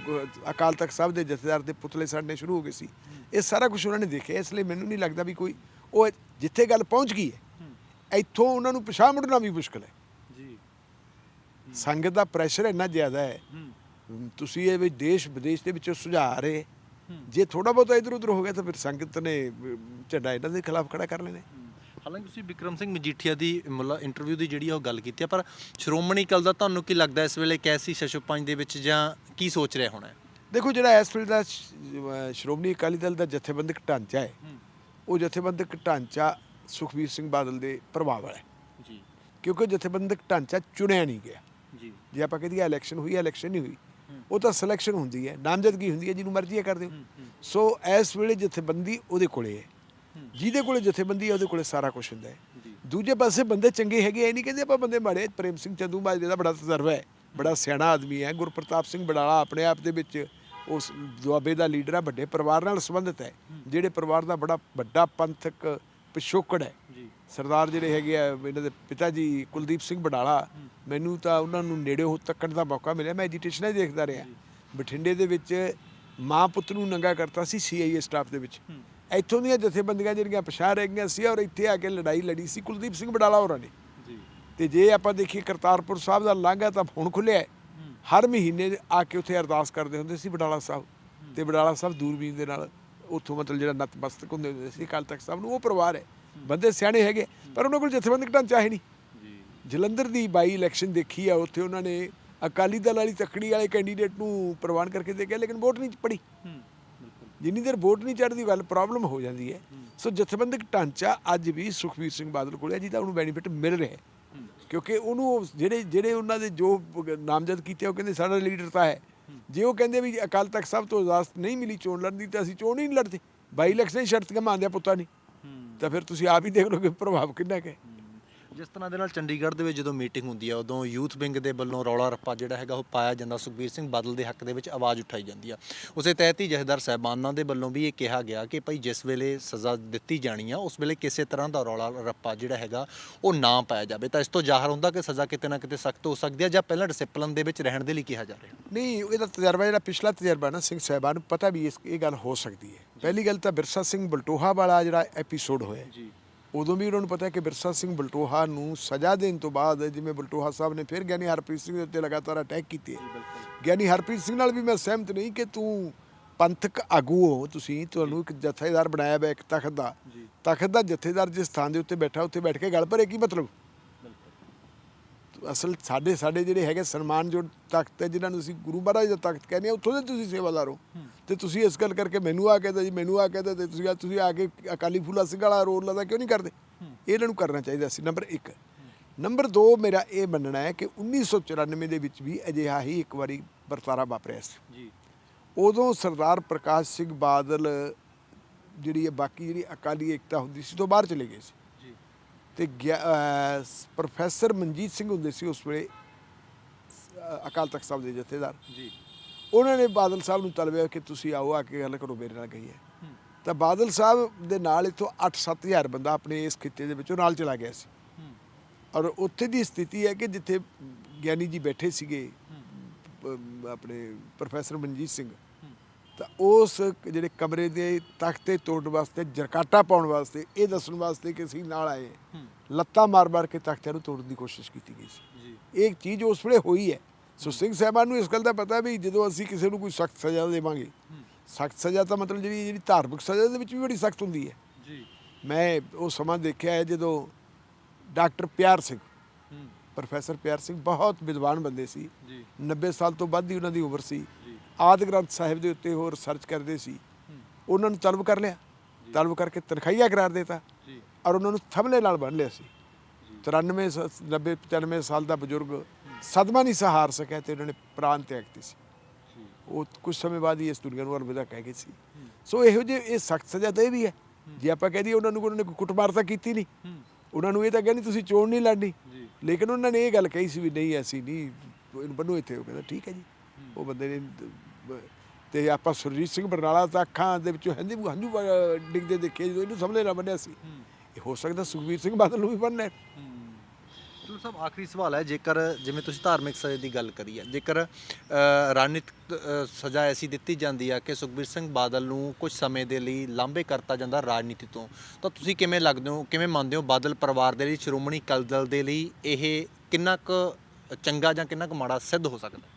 ਅਕਾਲ ਤਖਤ ਸਾਹਿਬ ਦੇ ਜਥੇਦਾਰ ਦੇ ਪੁਤਲੇ ਸਾੜਨੇ ਸ਼ੁਰੂ ਹੋ ਗਏ ਸੀ ਇਹ ਸਾਰਾ ਕੁਝ ਉਹਨਾਂ ਨੇ ਦੇਖਿਆ ਇਸ ਲਈ ਮੈਨੂੰ ਨਹੀਂ ਲੱਗਦਾ ਵੀ ਕੋਈ ਉਹ ਜਿੱਥੇ ਗੱਲ ਪਹੁੰਚ ਗਈ ਹੈ ਇੱਥੋਂ ਉਹਨਾਂ ਨੂੰ ਪਿਛਾਂਹ ਮੁੜਨਾ ਵੀ ਮੁਸ਼ਕਲ ਹੈ। ਜੀ। ਸੰਗਤ ਦਾ ਪ੍ਰੈਸ਼ਰ ਇੰਨਾ ਜ਼ਿਆਦਾ ਹੈ ਤੁਸੀਂ ਇਹ ਵੀ ਦੇਸ਼ ਵਿਦੇਸ਼ ਦੇ ਵਿੱਚੋਂ ਸੁਝਾਅ ਰਹੇ ਜੇ ਥੋੜਾ ਬਹੁਤਾ ਇਧਰ ਉਧਰ ਹੋ ਗਿਆ ਤਾਂ ਫਿਰ ਸੰਗਤ ਨੇ ਝੰਡਾ ਇਹਨਾਂ ਦੇ ਖਿਲਾਫ ਖੜਾ ਕਰ ਲੈਣਾ ਹਾਲਾਂਕਿ ਤੁਸੀਂ ਵਿਕਰਮ ਸਿੰਘ ਮਜੀਠੀਆ ਦੀ ਮਤਲਬ ਇੰਟਰਵਿਊ ਦੀ ਜਿਹੜੀ ਆ ਉਹ ਗੱਲ ਕੀਤੀ ਆ ਪਰ ਸ਼੍ਰੋਮਣੀ ਅਕਾਲੀ ਦਾ ਤੁਹਾਨੂੰ ਕੀ ਲੱਗਦਾ ਇਸ ਵੇਲੇ ਕੈਸੀ ਸਸ਼ੋ ਪੰਜ ਦੇ ਵਿੱਚ ਜਾਂ ਕੀ ਸੋਚ ਰਿਹਾ ਹੋਣਾ? ਦੇਖੋ ਜਿਹੜਾ ਇਸ ਵੇਲੇ ਦਾ ਸ਼੍ਰੋਮਣੀ ਅਕਾਲੀ ਦਲ ਦਾ ਜਥੇਬੰਦਕ ਢਾਂਚਾ ਹੈ ਉਹ ਜਥੇਬੰਦਕ ਢਾਂਚਾ ਸੁਖਬੀਰ ਸਿੰਘ ਬਾਦਲ ਦੇ ਪ੍ਰਭਾਵ ਵਾਲਾ ਹੈ। ਜੀ। ਕਿਉਂਕਿ ਜਥੇਬੰਦਕ ਢਾਂਚਾ ਚੁਣਿਆ ਨਹੀਂ ਗਿਆ। ਜੀ। ਜੇ ਆਪਾਂ ਕਹਦੇ ਇਲੈਕਸ਼ਨ ਹੋਈ ਇਲੈਕਸ਼ਨ ਨਹੀਂ ਹੋਈ ਉਹ ਤਾਂ ਸਿਲੈਕਸ਼ਨ ਹੁੰਦੀ ਹੈ ਨਾਮਜ਼ਦਗੀ ਹੁੰਦੀ ਹੈ ਜਿਹਨੂੰ ਮਰਜ਼ੀ ਕਰ ਦਿਓ। ਸੋ ਇਸ ਵੇਲੇ ਜਥੇਬੰਦੀ ਉਹਦੇ ਕੋਲੇ ਹੈ। ਜਿਹਦੇ ਕੋਲੇ ਜਥੇਬੰਦੀ ਹੈ ਉਹਦੇ ਕੋਲੇ ਸਾਰਾ ਕੁਝ ਹੁੰਦਾ ਹੈ। ਦੂਜੇ ਪਾਸੇ ਬੰਦੇ ਚੰਗੇ ਹੈਗੇ ਐ ਨਹੀਂ ਕਹਿੰਦੇ ਆਪਾਂ ਬੰਦੇ ਮਾੜੇ ਪ੍ਰੇਮ ਸਿੰਘ ਚੰਦੂ ਮਾਜਰੇ ਦਾ ਬੜਾ ਤਜਰਬਾ ਹੈ। ਬੜਾ ਸਿਆਣਾ ਆਦਮੀ ਹੈ ਗੁਰਪ੍ਰਤਾਪ ਸਿੰਘ ਬਡਾਲਾ ਆਪਣੇ ਆਪ ਦੇ ਵਿੱਚ ਉਸ ਦੁਆਬੇ ਦਾ ਲੀਡਰ ਹੈ ਵੱਡੇ ਪਰਿਵਾਰ ਨਾਲ ਸੰਬੰਧਿਤ ਹੈ। ਜਿਹੜੇ ਪਰਿਵਾਰ ਦਾ ਬੜਾ ਵੱਡਾ ਪੰਥਕ ਪਿਛੋਕੜ ਹੈ। ਸਰਦਾਰ ਜਿਹੜੇ ਹੈਗੇ ਆ ਇਹਨਾਂ ਦੇ ਪਿਤਾ ਜੀ ਕੁਲਦੀਪ ਸਿੰਘ ਬਡਾਲਾ ਮੈਨੂੰ ਤਾਂ ਉਹਨਾਂ ਨੂੰ ਨੇੜਿਓਂ ਤੱਕਣ ਦਾ ਮੌਕਾ ਮਿਲਿਆ। ਮੈਂ ਐਜੀਟੇਸ਼ਨ ਹੀ ਦੇਖਦਾ ਰਿਹਾ। ਬਠਿੰਡੇ ਦੇ ਵਿੱਚ ਮਾਂ ਪੁੱਤ ਨੂੰ ਨੰਗਾ ਕਰਤਾ ਸੀ ਸੀਆਈਏ ਸਟਾਫ ਦੇ ਵਿੱਚ। ਇੱਥੋਂ ਦੀਆਂ ਜਥੇਬੰਦੀਆਂ ਜਿਹੜੀਆਂ ਪਛਾਣ ਰਹਿ ਗਈਆਂ ਸੀ ਔਰ ਇੱਥੇ ਆ ਕੇ ਲੜਾਈ ਲੜੀ ਸੀ ਕੁਲਦੀਪ ਸਿੰਘ ਬਡਾਲਾ ਹੋਰਾਂ ਨੇ। ਜੀ। ਤੇ ਜੇ ਆਪਾਂ ਦੇਖੀਏ ਕਰਤਾਰਪੁਰ ਸਾਹਿਬ ਦਾ ਲਾਂਘਾ ਤਾਂ ਹੁਣ ਖੁੱਲਿਆ ਹਰ ਮਹੀਨੇ ਆ ਕੇ ਉੱਥੇ ਅਰਦਾਸ ਕਰਦੇ ਹੁੰਦੇ ਸੀ ਬਡਾਲਾ ਸਾਹਿਬ। ਤੇ ਬਡਾਲਾ ਸਾਹਿਬ ਦੂਰਬੀਨ ਦੇ ਨਾਲ ਉੱਥੋਂ ਮਤਲਬ ਜਿਹੜਾ ਨਤਮਸਤਕ ਹੁੰਦੇ ਹੁੰਦੇ ਸੀ ਅਕਾਲ ਤਖਤ ਸਾਹਿਬ ਨੂੰ ਉਹ ਪਰਿਵਾਰ ਹੈ। ਬੰਦੇ ਸਿਆਣੇ ਹੈਗੇ ਪਰ ਉਹਨਾਂ ਕੋਲ ਜਥੇਬੰਦਕ ਢਾਂਚਾ ਹੈ ਨਹੀਂ। ਜੀ। ਜਲੰਧਰ ਦੀ ਬਾਈ ਇਲੈਕਸ਼ਨ ਦੇਖੀ ਆ ਉੱਥੇ ਉਹਨਾਂ ਨੇ ਅਕਾਲੀ ਦਲ ਵਾਲੀ ਤੱਕੜੀ ਵਾਲੇ ਕੈਂਡੀਡੇਟ ਨੂੰ ਪ੍ਰਵਾਨ ਕਰਕੇ ਦੇ ਗਿਆ ਲੇਕਿਨ ਵੋਟ ਨਹੀਂ ਪੜੀ। ਜਿੰਨੀ ਦੇਰ ਵੋਟ ਨਹੀਂ ਚੜਦੀ ਗੱਲ ਪ੍ਰੋਬਲਮ ਹੋ ਜਾਂਦੀ ਹੈ। ਸੋ ਜਥੇਬੰਦਕ ਢਾਂਚਾ ਅੱਜ ਵੀ ਸੁਖਬੀਰ ਸਿੰਘ ਬਾਦਲ ਕੋਲ ਹੈ, ਜਿਹਦਾ ਉਹਨੂੰ ਬੈਨੀਫਿਟ ਮਿਲ ਰਿਹਾ ਕਿਉਂਕਿ ਉਹਨੂੰ ਉਹ ਜਿਹੜੇ ਜਿਹੜੇ ਉਹਨਾਂ ਦੇ ਜੋ ਨਾਮਜ਼ਦ ਕੀਤੇ, ਉਹ ਕਹਿੰਦੇ ਸਾਡਾ ਲੀਡਰ ਤਾਂ ਹੈ। ਜੇ ਉਹ ਕਹਿੰਦੇ ਵੀ ਅਕਾਲ ਤਖਤ ਸਾਹਿਬ ਤੋਂ ਇਜਾਜ਼ਤ ਨਹੀਂ ਮਿਲੀ, ਚੋਣ ਲੜਨ ਦੀ, ਤਾਂ ਅਸੀਂ ਚੋਣ ਹੀ ਨਹੀਂ ਲੜਦੇ। ਬਾਈ ਇਲੈਕਸ਼ਨ ਹੀ ਸ਼ਰਤ ਕੇ ਮੰਨਦੇ ਪੁੱਤਾਂ ਨਹੀਂ ਤਾਂ ਫਿਰ ਤੁਸੀਂ ਆਪ ਹੀ ਦੇਖ ਲਓ ਕਿ ਪ੍ਰਭਾਵ ਕਿੰਨਾ ਕੁ ਹੈ। ਜਿਸ ਤਰ੍ਹਾਂ ਦੇ ਨਾਲ ਚੰਡੀਗੜ੍ਹ ਦੇ ਵਿੱਚ ਜਦੋਂ ਮੀਟਿੰਗ ਹੁੰਦੀ ਹੈ ਉਦੋਂ ਯੂਥ ਵਿੰਗ ਦੇ ਵੱਲੋਂ ਰੌਲਾ ਰੱਪਾ ਜਿਹੜਾ ਹੈਗਾ ਉਹ ਪਾਇਆ ਜਾਂਦਾ। ਸੁਖਬੀਰ ਸਿੰਘ ਬਾਦਲ ਦੇ ਹੱਕ ਦੇ ਵਿੱਚ ਆਵਾਜ਼ ਉਠਾਈ ਜਾਂਦੀ ਆ। ਉਸੇ ਤਹਿਤ ਹੀ ਜਥੇਦਾਰ ਸਾਹਿਬਾਨਾਂ ਦੇ ਵੱਲੋਂ ਵੀ ਇਹ ਕਿਹਾ ਗਿਆ ਕਿ ਭਾਈ ਜਿਸ ਵੇਲੇ ਸਜ਼ਾ ਦਿੱਤੀ ਜਾਣੀ ਆ ਉਸ ਵੇਲੇ ਕਿਸੇ ਤਰ੍ਹਾਂ ਦਾ ਰੌਲਾ ਰੱਪਾ ਜਿਹੜਾ ਹੈਗਾ ਉਹ ਨਾ ਪਾਇਆ ਜਾਵੇ। ਤਾਂ ਇਸ ਤੋਂ ਜ਼ਾਹਰ ਹੁੰਦਾ ਕਿ ਸਜ਼ਾ ਕਿਤੇ ਨਾ ਕਿਤੇ ਸਖਤ ਹੋ ਸਕਦੀ ਹੈ ਜਾਂ ਪਹਿਲਾਂ ਡਿਸਪਲਿਨ ਦੇ ਵਿੱਚ ਰਹਿਣ ਦੇ ਲਈ ਕਿਹਾ ਜਾ ਰਿਹਾ। ਨਹੀਂ ਇਹਦਾ ਤਜਰਬਾ ਜਿਹੜਾ ਪਿਛਲਾ ਤਜਰਬਾ ਨਾ ਸਿੰਘ ਸਾਹਿਬਾਨ ਨੂੰ ਪਤਾ ਵੀ ਇਸ ਇਹ ਗੱਲ ਹੋ ਸਕਦੀ ਹੈ। ਪਹਿਲੀ ਗੱਲ ਤਾਂ ਬਿਰਸਾ ਸਿੰਘ ਬਲਟੋਹਾ ਵਾਲਾ ਜਿਹੜਾ ਐਪੀਸੋਡ ਹੋਇਆ। ਜੀ। ਉਦੋਂ ਵੀ ਉਹਨਾਂ ਨੂੰ ਪਤਾ ਹੈ ਕਿ ਬਿਰਸਾ ਸਿੰਘ ਬਲਟੋਹਾ ਨੂੰ ਸਜ਼ਾ ਦੇਣ ਤੋਂ ਬਾਅਦ ਜਿਵੇਂ ਬਲਟੋਹਾ ਸਾਹਿਬ ਨੇ ਫਿਰ ਗਿਆਨੀ ਹਰਪ੍ਰੀਤ ਸਿੰਘ ਦੇ ਉੱਤੇ ਲਗਾਤਾਰ ਅਟੈਕ ਕੀਤੇ। ਗਿਆਨੀ ਹਰਪ੍ਰੀਤ ਸਿੰਘ ਨਾਲ ਵੀ ਮੈਂ ਸਹਿਮਤ ਨਹੀਂ ਕਿ ਤੂੰ ਪੰਥਕ ਆਗੂ ਹੋ ਤੁਸੀਂ ਤੁਹਾਨੂੰ ਇੱਕ ਜਥੇਦਾਰ ਬਣਾਇਆ ਹੋਇਆ ਇੱਕ ਤਖਤ ਦਾ। ਤਖਤ ਦਾ ਜਥੇਦਾਰ ਜਿਸ ਸਥਾਨ ਦੇ ਉੱਤੇ ਬੈਠਾ ਉੱਥੇ ਬੈਠ ਕੇ ਗੱਲ ਭਰੇ ਕੀ ਮਤਲਬ? ਅਸਲ ਸਾਡੇ ਸਾਡੇ ਜਿਹੜੇ ਹੈਗੇ ਸਨਮਾਨਯੋਗ ਤਖਤ ਹੈ ਜਿਨ੍ਹਾਂ ਨੂੰ ਅਸੀਂ ਗੁਰੂ ਮਹਾਰਾਜ ਦਾ ਤਖਤ ਕਹਿੰਦੇ ਆ ਉੱਥੋਂ ਦੇ ਤੁਸੀਂ ਸੇਵਾਦਾਰ ਹੋ। ਤੇ ਤੁਸੀਂ ਇਸ ਗੱਲ ਕਰਕੇ ਮੈਨੂੰ ਆ ਕਹਿੰਦੇ ਜੀ ਮੈਨੂੰ ਆ ਕਹਿੰਦੇ ਤੇ ਤੁਸੀਂ ਆ ਤੁਸੀਂ ਆ ਕੇ ਅਕਾਲੀ ਫੂਲਾ ਸਿੰਘ ਵਾਲਾ ਰੋਲ ਲਾਦਾ ਕਿਉਂ ਨਹੀਂ ਕਰਦੇ? ਇਹ ਇਹਨਾਂ ਨੂੰ ਕਰਨਾ ਚਾਹੀਦਾ ਸੀ। ਨੰਬਰ 1 ਨੰਬਰ 2 ਮੇਰਾ ਇਹ ਮੰਨਣਾ ਹੈ ਕਿ 1994 ਦੇ ਵਿੱਚ ਵੀ ਅਜਿਹਾ ਹੀ ਇੱਕ ਵਾਰੀ ਵਰਤਾਰਾ ਵਾਪਰਿਆ ਸੀ। ਜੀ। ਉਦੋਂ ਸਰਦਾਰ ਪ੍ਰਕਾਸ਼ ਸਿੰਘ ਬਾਦਲ ਜਿਹੜੀ ਇਹ ਬਾਕੀ ਜਿਹੜੀ ਅਕਾਲੀ ਏਕਤਾ ਹੁੰਦੀ ਸੀ ਤੋਂ ਬਾਹਰ ਚਲੇ ਗਏ ਸੀ। ਤੇ ਪ੍ਰੋਫੈਸਰ ਮਨਜੀਤ ਸਿੰਘ ਹੁੰਦੇ ਸੀ ਉਸ ਵੇਲੇ ਅਕਾਲ ਤਖਤ ਸਾਹਿਬ ਦੇ ਜਥੇਦਾਰ। ਜੀ। ਉਹਨਾਂ ਨੇ ਬਾਦਲ ਸਾਹਿਬ ਨੂੰ ਤਲਬਿਆ ਕਿ ਤੁਸੀਂ ਆਓ ਆ ਕੇ ਗੱਲ ਕਰੋ ਮੇਰੇ ਨਾਲ ਗਈ ਹੈ। ਤਾਂ ਬਾਦਲ ਸਾਹਿਬ ਦੇ ਨਾਲ ਇਥੋਂ 8-7000 ਬੰਦਾ ਆਪਣੇ ਇਸ ਖਿੱਤੇ ਦੇ ਵਿੱਚੋਂ ਨਾਲ ਚਲਾ ਗਿਆ ਸੀ। ਔਰ ਉੱਥੇ ਦੀ ਸਥਿਤੀ ਹੈ ਕਿ ਜਿੱਥੇ ਗਿਆਨੀ ਜੀ ਬੈਠੇ ਸੀਗੇ ਆਪਣੇ ਪ੍ਰੋਫੈਸਰ ਮਨਜੀਤ ਸਿੰਘ ਤਾਂ ਉਸ ਜਿਹੜੇ ਕਮਰੇ ਦੇ ਤਖਤੇ ਤੋੜਨ ਵਾਸਤੇ ਜਰਕਾਟਾ ਪਾਉਣ ਵਾਸਤੇ ਇਹ ਦੱਸਣ ਵਾਸਤੇ ਕਿ ਅਸੀਂ ਨਾਲ ਆਏ। ਹਾਂ। ਲੱਤਾਂ ਮਾਰ-ਮਾਰ ਕੇ ਤਖਤਿਆਂ ਨੂੰ ਤੋੜਨ ਦੀ ਕੋਸ਼ਿਸ਼ ਕੀਤੀ ਗਈ ਸੀ। ਜੀ। ਇਹ ਇੱਕ ਚੀਜ਼ ਉਸ ਵੇਲੇ ਹੋਈ ਹੈ। ਸੋ ਸਿੰਘ ਸਾਹਿਬਾਨ ਨੂੰ ਇਸ ਗੱਲ ਦਾ ਪਤਾ ਵੀ ਜਦੋਂ ਅਸੀਂ ਕਿਸੇ ਨੂੰ ਕੋਈ ਸਖਤ ਸਜ਼ਾ ਦੇਵਾਂਗੇ ਸਖਤ ਸਜ਼ਾ ਤਾਂ ਮਤਲਬ ਜਿਹੜੀ ਜਿਹੜੀ ਧਾਰਮਿਕ ਸਜ਼ਾ ਦੇ ਵਿੱਚ ਵੀ ਬੜੀ ਸਖਤ ਹੁੰਦੀ ਹੈ। ਜੀ। ਮੈਂ ਉਹ ਸਮਾਂ ਦੇਖਿਆ ਹੈ ਜਦੋਂ ਡਾਕਟਰ ਪਿਆਰ ਸਿੰਘ ਪ੍ਰੋਫੈਸਰ ਪਿਆਰ ਸਿੰਘ ਬਹੁਤ ਵਿਦਵਾਨ ਬੰਦੇ ਸੀ। ਜੀ। 90 ਸਾਲ ਤੋਂ ਵੱਧ ਦੀ ਉਹਨਾਂ ਦੀ ਉਮਰ ਸੀ। ਆਦ ਗ੍ਰੰਥ ਸਾਹਿਬ ਦੇ ਉੱਤੇ ਉਹ ਰਿਸਰਚ ਕਰਦੇ ਸੀ। ਉਹਨਾਂ ਨੂੰ ਤਲਬ ਕਰ ਲਿਆ। ਤਲਬ ਕਰਕੇ ਤਨਖਾਹੀਆ ਕਰਾਰ ਦਿੱਤਾ। ਜੀ। ਔਰ ਉਹਨਾਂ ਨੂੰ ਥਮਲੇ ਨਾਲ ਬੰਨ ਲਿਆ ਸੀ। 93 ਸ- 90 95 ਸਾਲ ਦਾ ਬਜ਼ੁਰਗ ਸਦਮਾ ਨਹੀਂ ਸਹਾਰ ਸਕਿਆ ਤੇ ਉਹਨਾਂ ਨੇ ਪ੍ਰਾਣ ਤਿਆਗ ਦਿੱਤੇ ਸੀ। ਉਹ ਕੁਝ ਸਮੇਂ ਬਾਅਦ ਹੀ ਇਸ ਦੁਨੀਆ ਨੂੰ ਅਲਵਿਦਾ ਕਹਿ ਗਏ ਸੀ। ਸੋ ਇਹੋ ਜਿਹੇ ਇਹ ਸਖਤ ਸਜ਼ਾ ਤਾਂ ਇਹ ਵੀ ਹੈ। ਜੇ ਆਪਾਂ ਕਹਿ ਦਈਏ ਉਹਨਾਂ ਨੂੰ ਉਹਨਾਂ ਨੇ ਕੋਈ ਕੁੱਟਮਾਰ ਤਾਂ ਕੀਤੀ ਨਹੀਂ। ਉਹਨਾਂ ਨੂੰ ਇਹ ਤਾਂ ਕਹਿੰਦੇ ਤੁਸੀਂ ਚੋਣ ਨਹੀਂ ਲੜਨੀ। ਲੇਕਿਨ ਉਹਨਾਂ ਨੇ ਇਹ ਗੱਲ ਕਹੀ ਸੀ ਵੀ ਨਹੀਂ ਅਸੀਂ ਨਹੀਂ ਇਹਨੂੰ ਬੰਨੋ ਇੱਥੇ। ਉਹ ਕਹਿੰਦਾ ਠੀਕ ਹੈ ਜੀ। ਉਹ ਬੰਦੇ ਨੇ ਤੇ ਆਪਾਂ ਸੁਰਜੀਤ ਸਿੰਘ ਬਰਨਾਲਾ ਤਾਂ ਅੱਖਾਂ ਦੇ ਵਿੱਚੋਂ ਹੰਝੂ ਹੰਝੂ ਡਿੱਗਦੇ ਦੇਖੇ ਜਦੋਂ ਇਹਨੂੰ ਸਮਝੇ ਨਾ ਬੰਨਿਆ ਸੀ। ਇਹ ਹੋ ਸਕਦਾ ਸੁਖਬੀਰ ਸਿੰਘ ਬਾਦਲ ਨੂੰ ਵੀ ਹੈ। ਚਲੋ ਸਾਹਿਬ ਆਖਰੀ ਸਵਾਲ ਹੈ ਜੇਕਰ ਜਿਵੇਂ ਤੁਸੀਂ ਧਾਰਮਿਕ ਸਜ਼ਾ ਦੀ ਗੱਲ ਕਰੀ ਹੈ ਜੇਕਰ ਰਾਜਨੀਤਿਕ ਸਜ਼ਾ ਐਸੀ ਦਿੱਤੀ ਜਾਂਦੀ ਹੈ ਕਿ ਸੁਖਬੀਰ ਸਿੰਘ ਬਾਦਲ ਨੂੰ ਕੁਝ ਸਮੇਂ ਦੇ ਲਈ ਲਾਂਭੇ ਕਰਤਾ ਜਾਂਦਾ ਰਾਜਨੀਤੀ ਤੋਂ ਤਾਂ ਤੁਸੀਂ ਕਿਵੇਂ ਲੱਗਦੇ ਹੋ ਕਿਵੇਂ ਮੰਨਦੇ ਹੋ ਬਾਦਲ ਪਰਿਵਾਰ ਦੇ ਲਈ ਸ਼੍ਰੋਮਣੀ ਅਕਾਲੀ ਦਲ ਦੇ ਲਈ ਇਹ ਕਿੰਨਾ ਕੁ ਚੰਗਾ ਜਾਂ ਕਿੰਨਾ ਕੁ ਮਾੜਾ ਸਿੱਧ ਹੋ ਸਕਦਾ?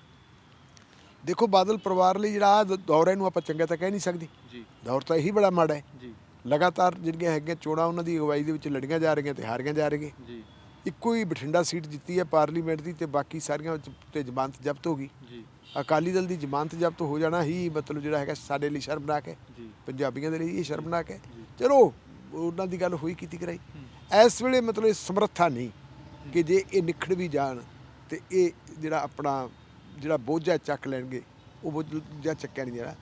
ਦੇਖੋ ਬਾਦਲ ਪਰਿਵਾਰ ਲਈ ਜਿਹੜਾ ਦੌਰ ਇਹਨੂੰ ਆਪਾਂ ਚੰਗਾ ਤਾਂ ਕਹਿ ਨਹੀਂ ਸਕਦੇ। ਜੀ। ਦੌਰ ਤਾਂ ਇਹੀ ਬੜਾ ਮਾੜਾ ਹੈ। ਜੀ। ਲਗਾਤਾਰ ਜਿਹੜੀਆਂ ਹੈਗੀਆਂ ਚੋਣਾਂ ਉਹਨਾਂ ਦੀ ਅਗਵਾਈ ਦੇ ਵਿੱਚ ਲੜੀਆਂ ਜਾ ਰਹੀਆਂ ਤੇ ਹਾਰੀਆਂ ਜਾ ਰਹੀਆਂ। ਜੀ। ਇੱਕੋ ਹੀ ਬਠਿੰਡਾ ਸੀਟ ਜਿੱਤੀ ਹੈ ਪਾਰਲੀਮੈਂਟ ਦੀ ਤੇ ਬਾਕੀ ਸਾਰੀਆਂ ਵਿੱਚ ਤੇ ਜ਼ਮਾਨਤ ਜ਼ਬਤ ਹੋ ਗਈ। ਜੀ। ਅਕਾਲੀ ਦਲ ਦੀ ਜ਼ਮਾਨਤ ਜ਼ਬਤ ਹੋ ਜਾਣਾ ਹੀ ਮਤਲਬ ਜਿਹੜਾ ਹੈਗਾ ਸਾਡੇ ਲਈ ਸ਼ਰਮਨਾਕ ਹੈ। ਜੀ। ਪੰਜਾਬੀਆਂ ਦੇ ਲਈ ਇਹ ਸ਼ਰਮਨਾਕ ਹੈ। ਚਲੋ ਉਹਨਾਂ ਦੀ ਗੱਲ ਹੋਈ ਕੀਤੀ ਕਰਾਈ। ਇਸ ਵੇਲੇ ਮਤਲਬ ਇਹ ਸਮਰੱਥਾ ਨਹੀਂ ਕਿ ਜੇ ਇਹ ਨਿਖੜ ਵੀ ਜਾਣ ਤੇ ਇਹ ਜਿਹੜਾ ਆਪਣਾ ਜਿਹੜਾ ਬੋਝਾ ਚੱਕ ਲੈਣਗੇ ਉਹ ਬੋਝਾ ਚੱਕਿਆ ਨਹੀਂ ਜਾਣਾ।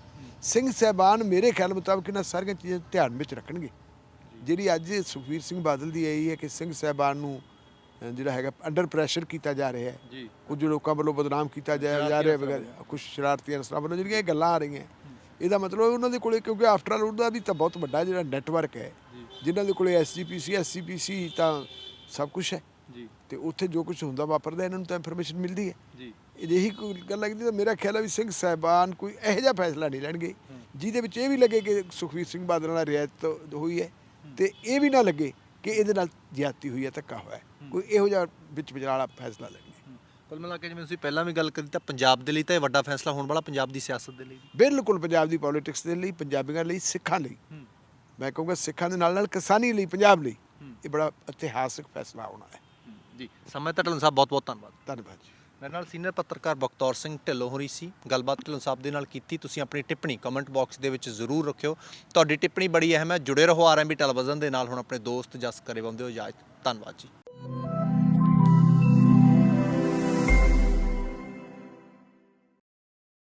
ਸਿੰਘ ਸਾਹਿਬਾਨ ਮੇਰੇ ਖਿਆਲ ਮੁਤਾਬਕ ਇਹਨਾਂ ਸਾਰੀਆਂ ਚੀਜ਼ਾਂ ਧਿਆਨ ਵਿੱਚ ਰੱਖਣਗੇ। ਜਿਹੜੀ ਅੱਜ ਸੁਖਵੀਰ ਸਿੰਘ ਬਾਦਲ ਦੀ ਆਈ ਹੈ ਕਿ ਸਿੰਘ ਸਾਹਿਬਾਨ ਨੂੰ ਜਿਹੜਾ ਹੈਗਾ ਅੰਡਰ ਪ੍ਰੈਸ਼ਰ ਕੀਤਾ ਜਾ ਰਿਹਾ ਹੈ। ਕੁਝ ਲੋਕਾਂ ਵੱਲੋਂ ਬਦਨਾਮ ਕੀਤਾ ਜਾ ਰਿਹਾ ਵਗੈਰਾ ਕੁਝ ਸ਼ਰਾਰਤੀ ਅਨਸਰਾਂ ਵੱਲੋਂ ਜਿਹੜੀਆਂ ਇਹ ਗੱਲਾਂ ਆ ਰਹੀਆਂ। ਇਹਦਾ ਮਤਲਬ ਉਹਨਾਂ ਦੇ ਕੋਲੇ ਕਿਉਂਕਿ ਆਫਟਰ ਆਲ ਉਹਦਾ ਵੀ ਤਾਂ ਬਹੁਤ ਵੱਡਾ ਜਿਹੜਾ ਨੈਟਵਰਕ ਹੈ। ਜਿਨ੍ਹਾਂ ਦੇ ਕੋਲੇ ਐਸਜੀਪੀਸੀ ਐਸਸੀਪੀਸੀ ਤਾਂ ਸਭ ਕੁਝ ਹੈ। ਜੀ। ਤੇ ਉੱਥੇ ਜੋ ਕੁਝ ਹੁੰਦਾ ਵਾਪਰਦਾ ਇਹਨਾਂ ਨੂੰ ਤਾਂ ਇਨਫੋਰਮੇਸ਼ਨ ਮਿਲਦੀ ਹੈ। ਜੀ। ਇਹੀ ਕੋਈ ਗੱਲ ਲੱਗਦੀ ਤਾਂ ਮੇਰਾ ਖਿਆਲ ਹੈ ਵੀ ਸਿੰਘ ਸਾਹਿਬਾਨ ਕੋਈ ਇਹੋ ਜਿਹਾ ਫੈਸਲਾ ਨਹੀਂ ਲੈਣਗੇ ਜਿਹਦੇ ਵਿੱਚ ਇਹ ਵੀ ਲੱਗੇ ਕਿ ਸੁਖਵੀਰ ਸਿੰਘ ਬਾਦਲ ਨਾਲ ਰਿਆਇਤ ਹੋਈ ਹੈ ਤੇ ਇਹ ਵੀ ਨਾ ਲੱਗੇ ਕਿ ਇਹਦੇ ਨਾਲ ਜ਼ਿਆਦਤੀ ਹੋਈ ਹੈ ਧੱਕਾ ਹੋਇਆ। ਕੋਈ ਇਹੋ ਜਿਹਾ ਵਿੱਚ ਵਿਚਾਲਾ ਫੈਸਲਾ ਲੈਣਗੇ। ਕੁੱਲ ਮਿਲਾ ਕੇ ਜਿਵੇਂ ਤੁਸੀਂ ਪਹਿਲਾਂ ਵੀ ਗੱਲ ਕਰੀ ਤਾਂ ਪੰਜਾਬ ਦੇ ਲਈ ਤਾਂ ਇਹ ਵੱਡਾ ਫੈਸਲਾ ਹੋਣ ਵਾਲਾ ਪੰਜਾਬ ਦੀ ਸਿਆਸਤ ਦੇ ਲਈ ਬਿਲਕੁਲ ਪੰਜਾਬ ਦੀ ਪੋਲਿਟਿਕਸ ਦੇ ਲਈ ਪੰਜਾਬੀਆਂ ਲਈ ਸਿੱਖਾਂ ਲਈ। ਮੈਂ ਕਹੂੰਗਾ ਸਿੱਖਾਂ ਦੇ ਨਾਲ ਨਾਲ ਕਿਸਾਨੀ ਲਈ ਪੰਜਾਬ ਲਈ। ਇਹ ਬੜਾ ਇਤਿਹਾਸਕ ਫੈਸਲਾ ਹੋਣਾ ਹੈ। ਜੀ ਸਮੇਂ ਤਾਂ ਢਲਨ ਸਾਹਿਬ ਬਹੁਤ ਬਹੁਤ ਧੰਨਵਾਦ। ਧੰਨਵਾਦ ਜੀ। ਮੇਰੇ ਨਾਲ ਸੀਨੀਅਰ ਪੱਤਰਕਾਰ ਬਖਤੌਰ ਸਿੰਘ ਢਿੱਲੋਂ ਹੋਰੀ ਸੀ। ਗੱਲਬਾਤ ਢਿੱਲੋਂ ਸਾਹਿਬ ਦੇ ਨਾਲ ਕੀਤੀ। ਤੁਸੀਂ ਆਪਣੀ ਟਿੱਪਣੀ ਕਮੈਂਟ ਬਾਕਸ ਦੇ ਵਿੱਚ ਜ਼ਰੂਰ ਰੱਖਿਓ। ਤੁਹਾਡੀ ਟਿੱਪਣੀ ਬੜੀ ਅਹਿਮ ਹੈ। ਜੁੜੇ ਰਹੋ ਆਰਐਮਬੀ ਟੈਲੀਵਿਜ਼ਨ ਦੇ ਨਾਲ। ਹੁਣ ਆਪਣੇ ਦੋਸਤ ਜਸ ਕਰੇ ਬੰਦੇ ਹੋ। ਇਜਾਜ਼ਤ। ਧੰਨਵਾਦ ਜੀ।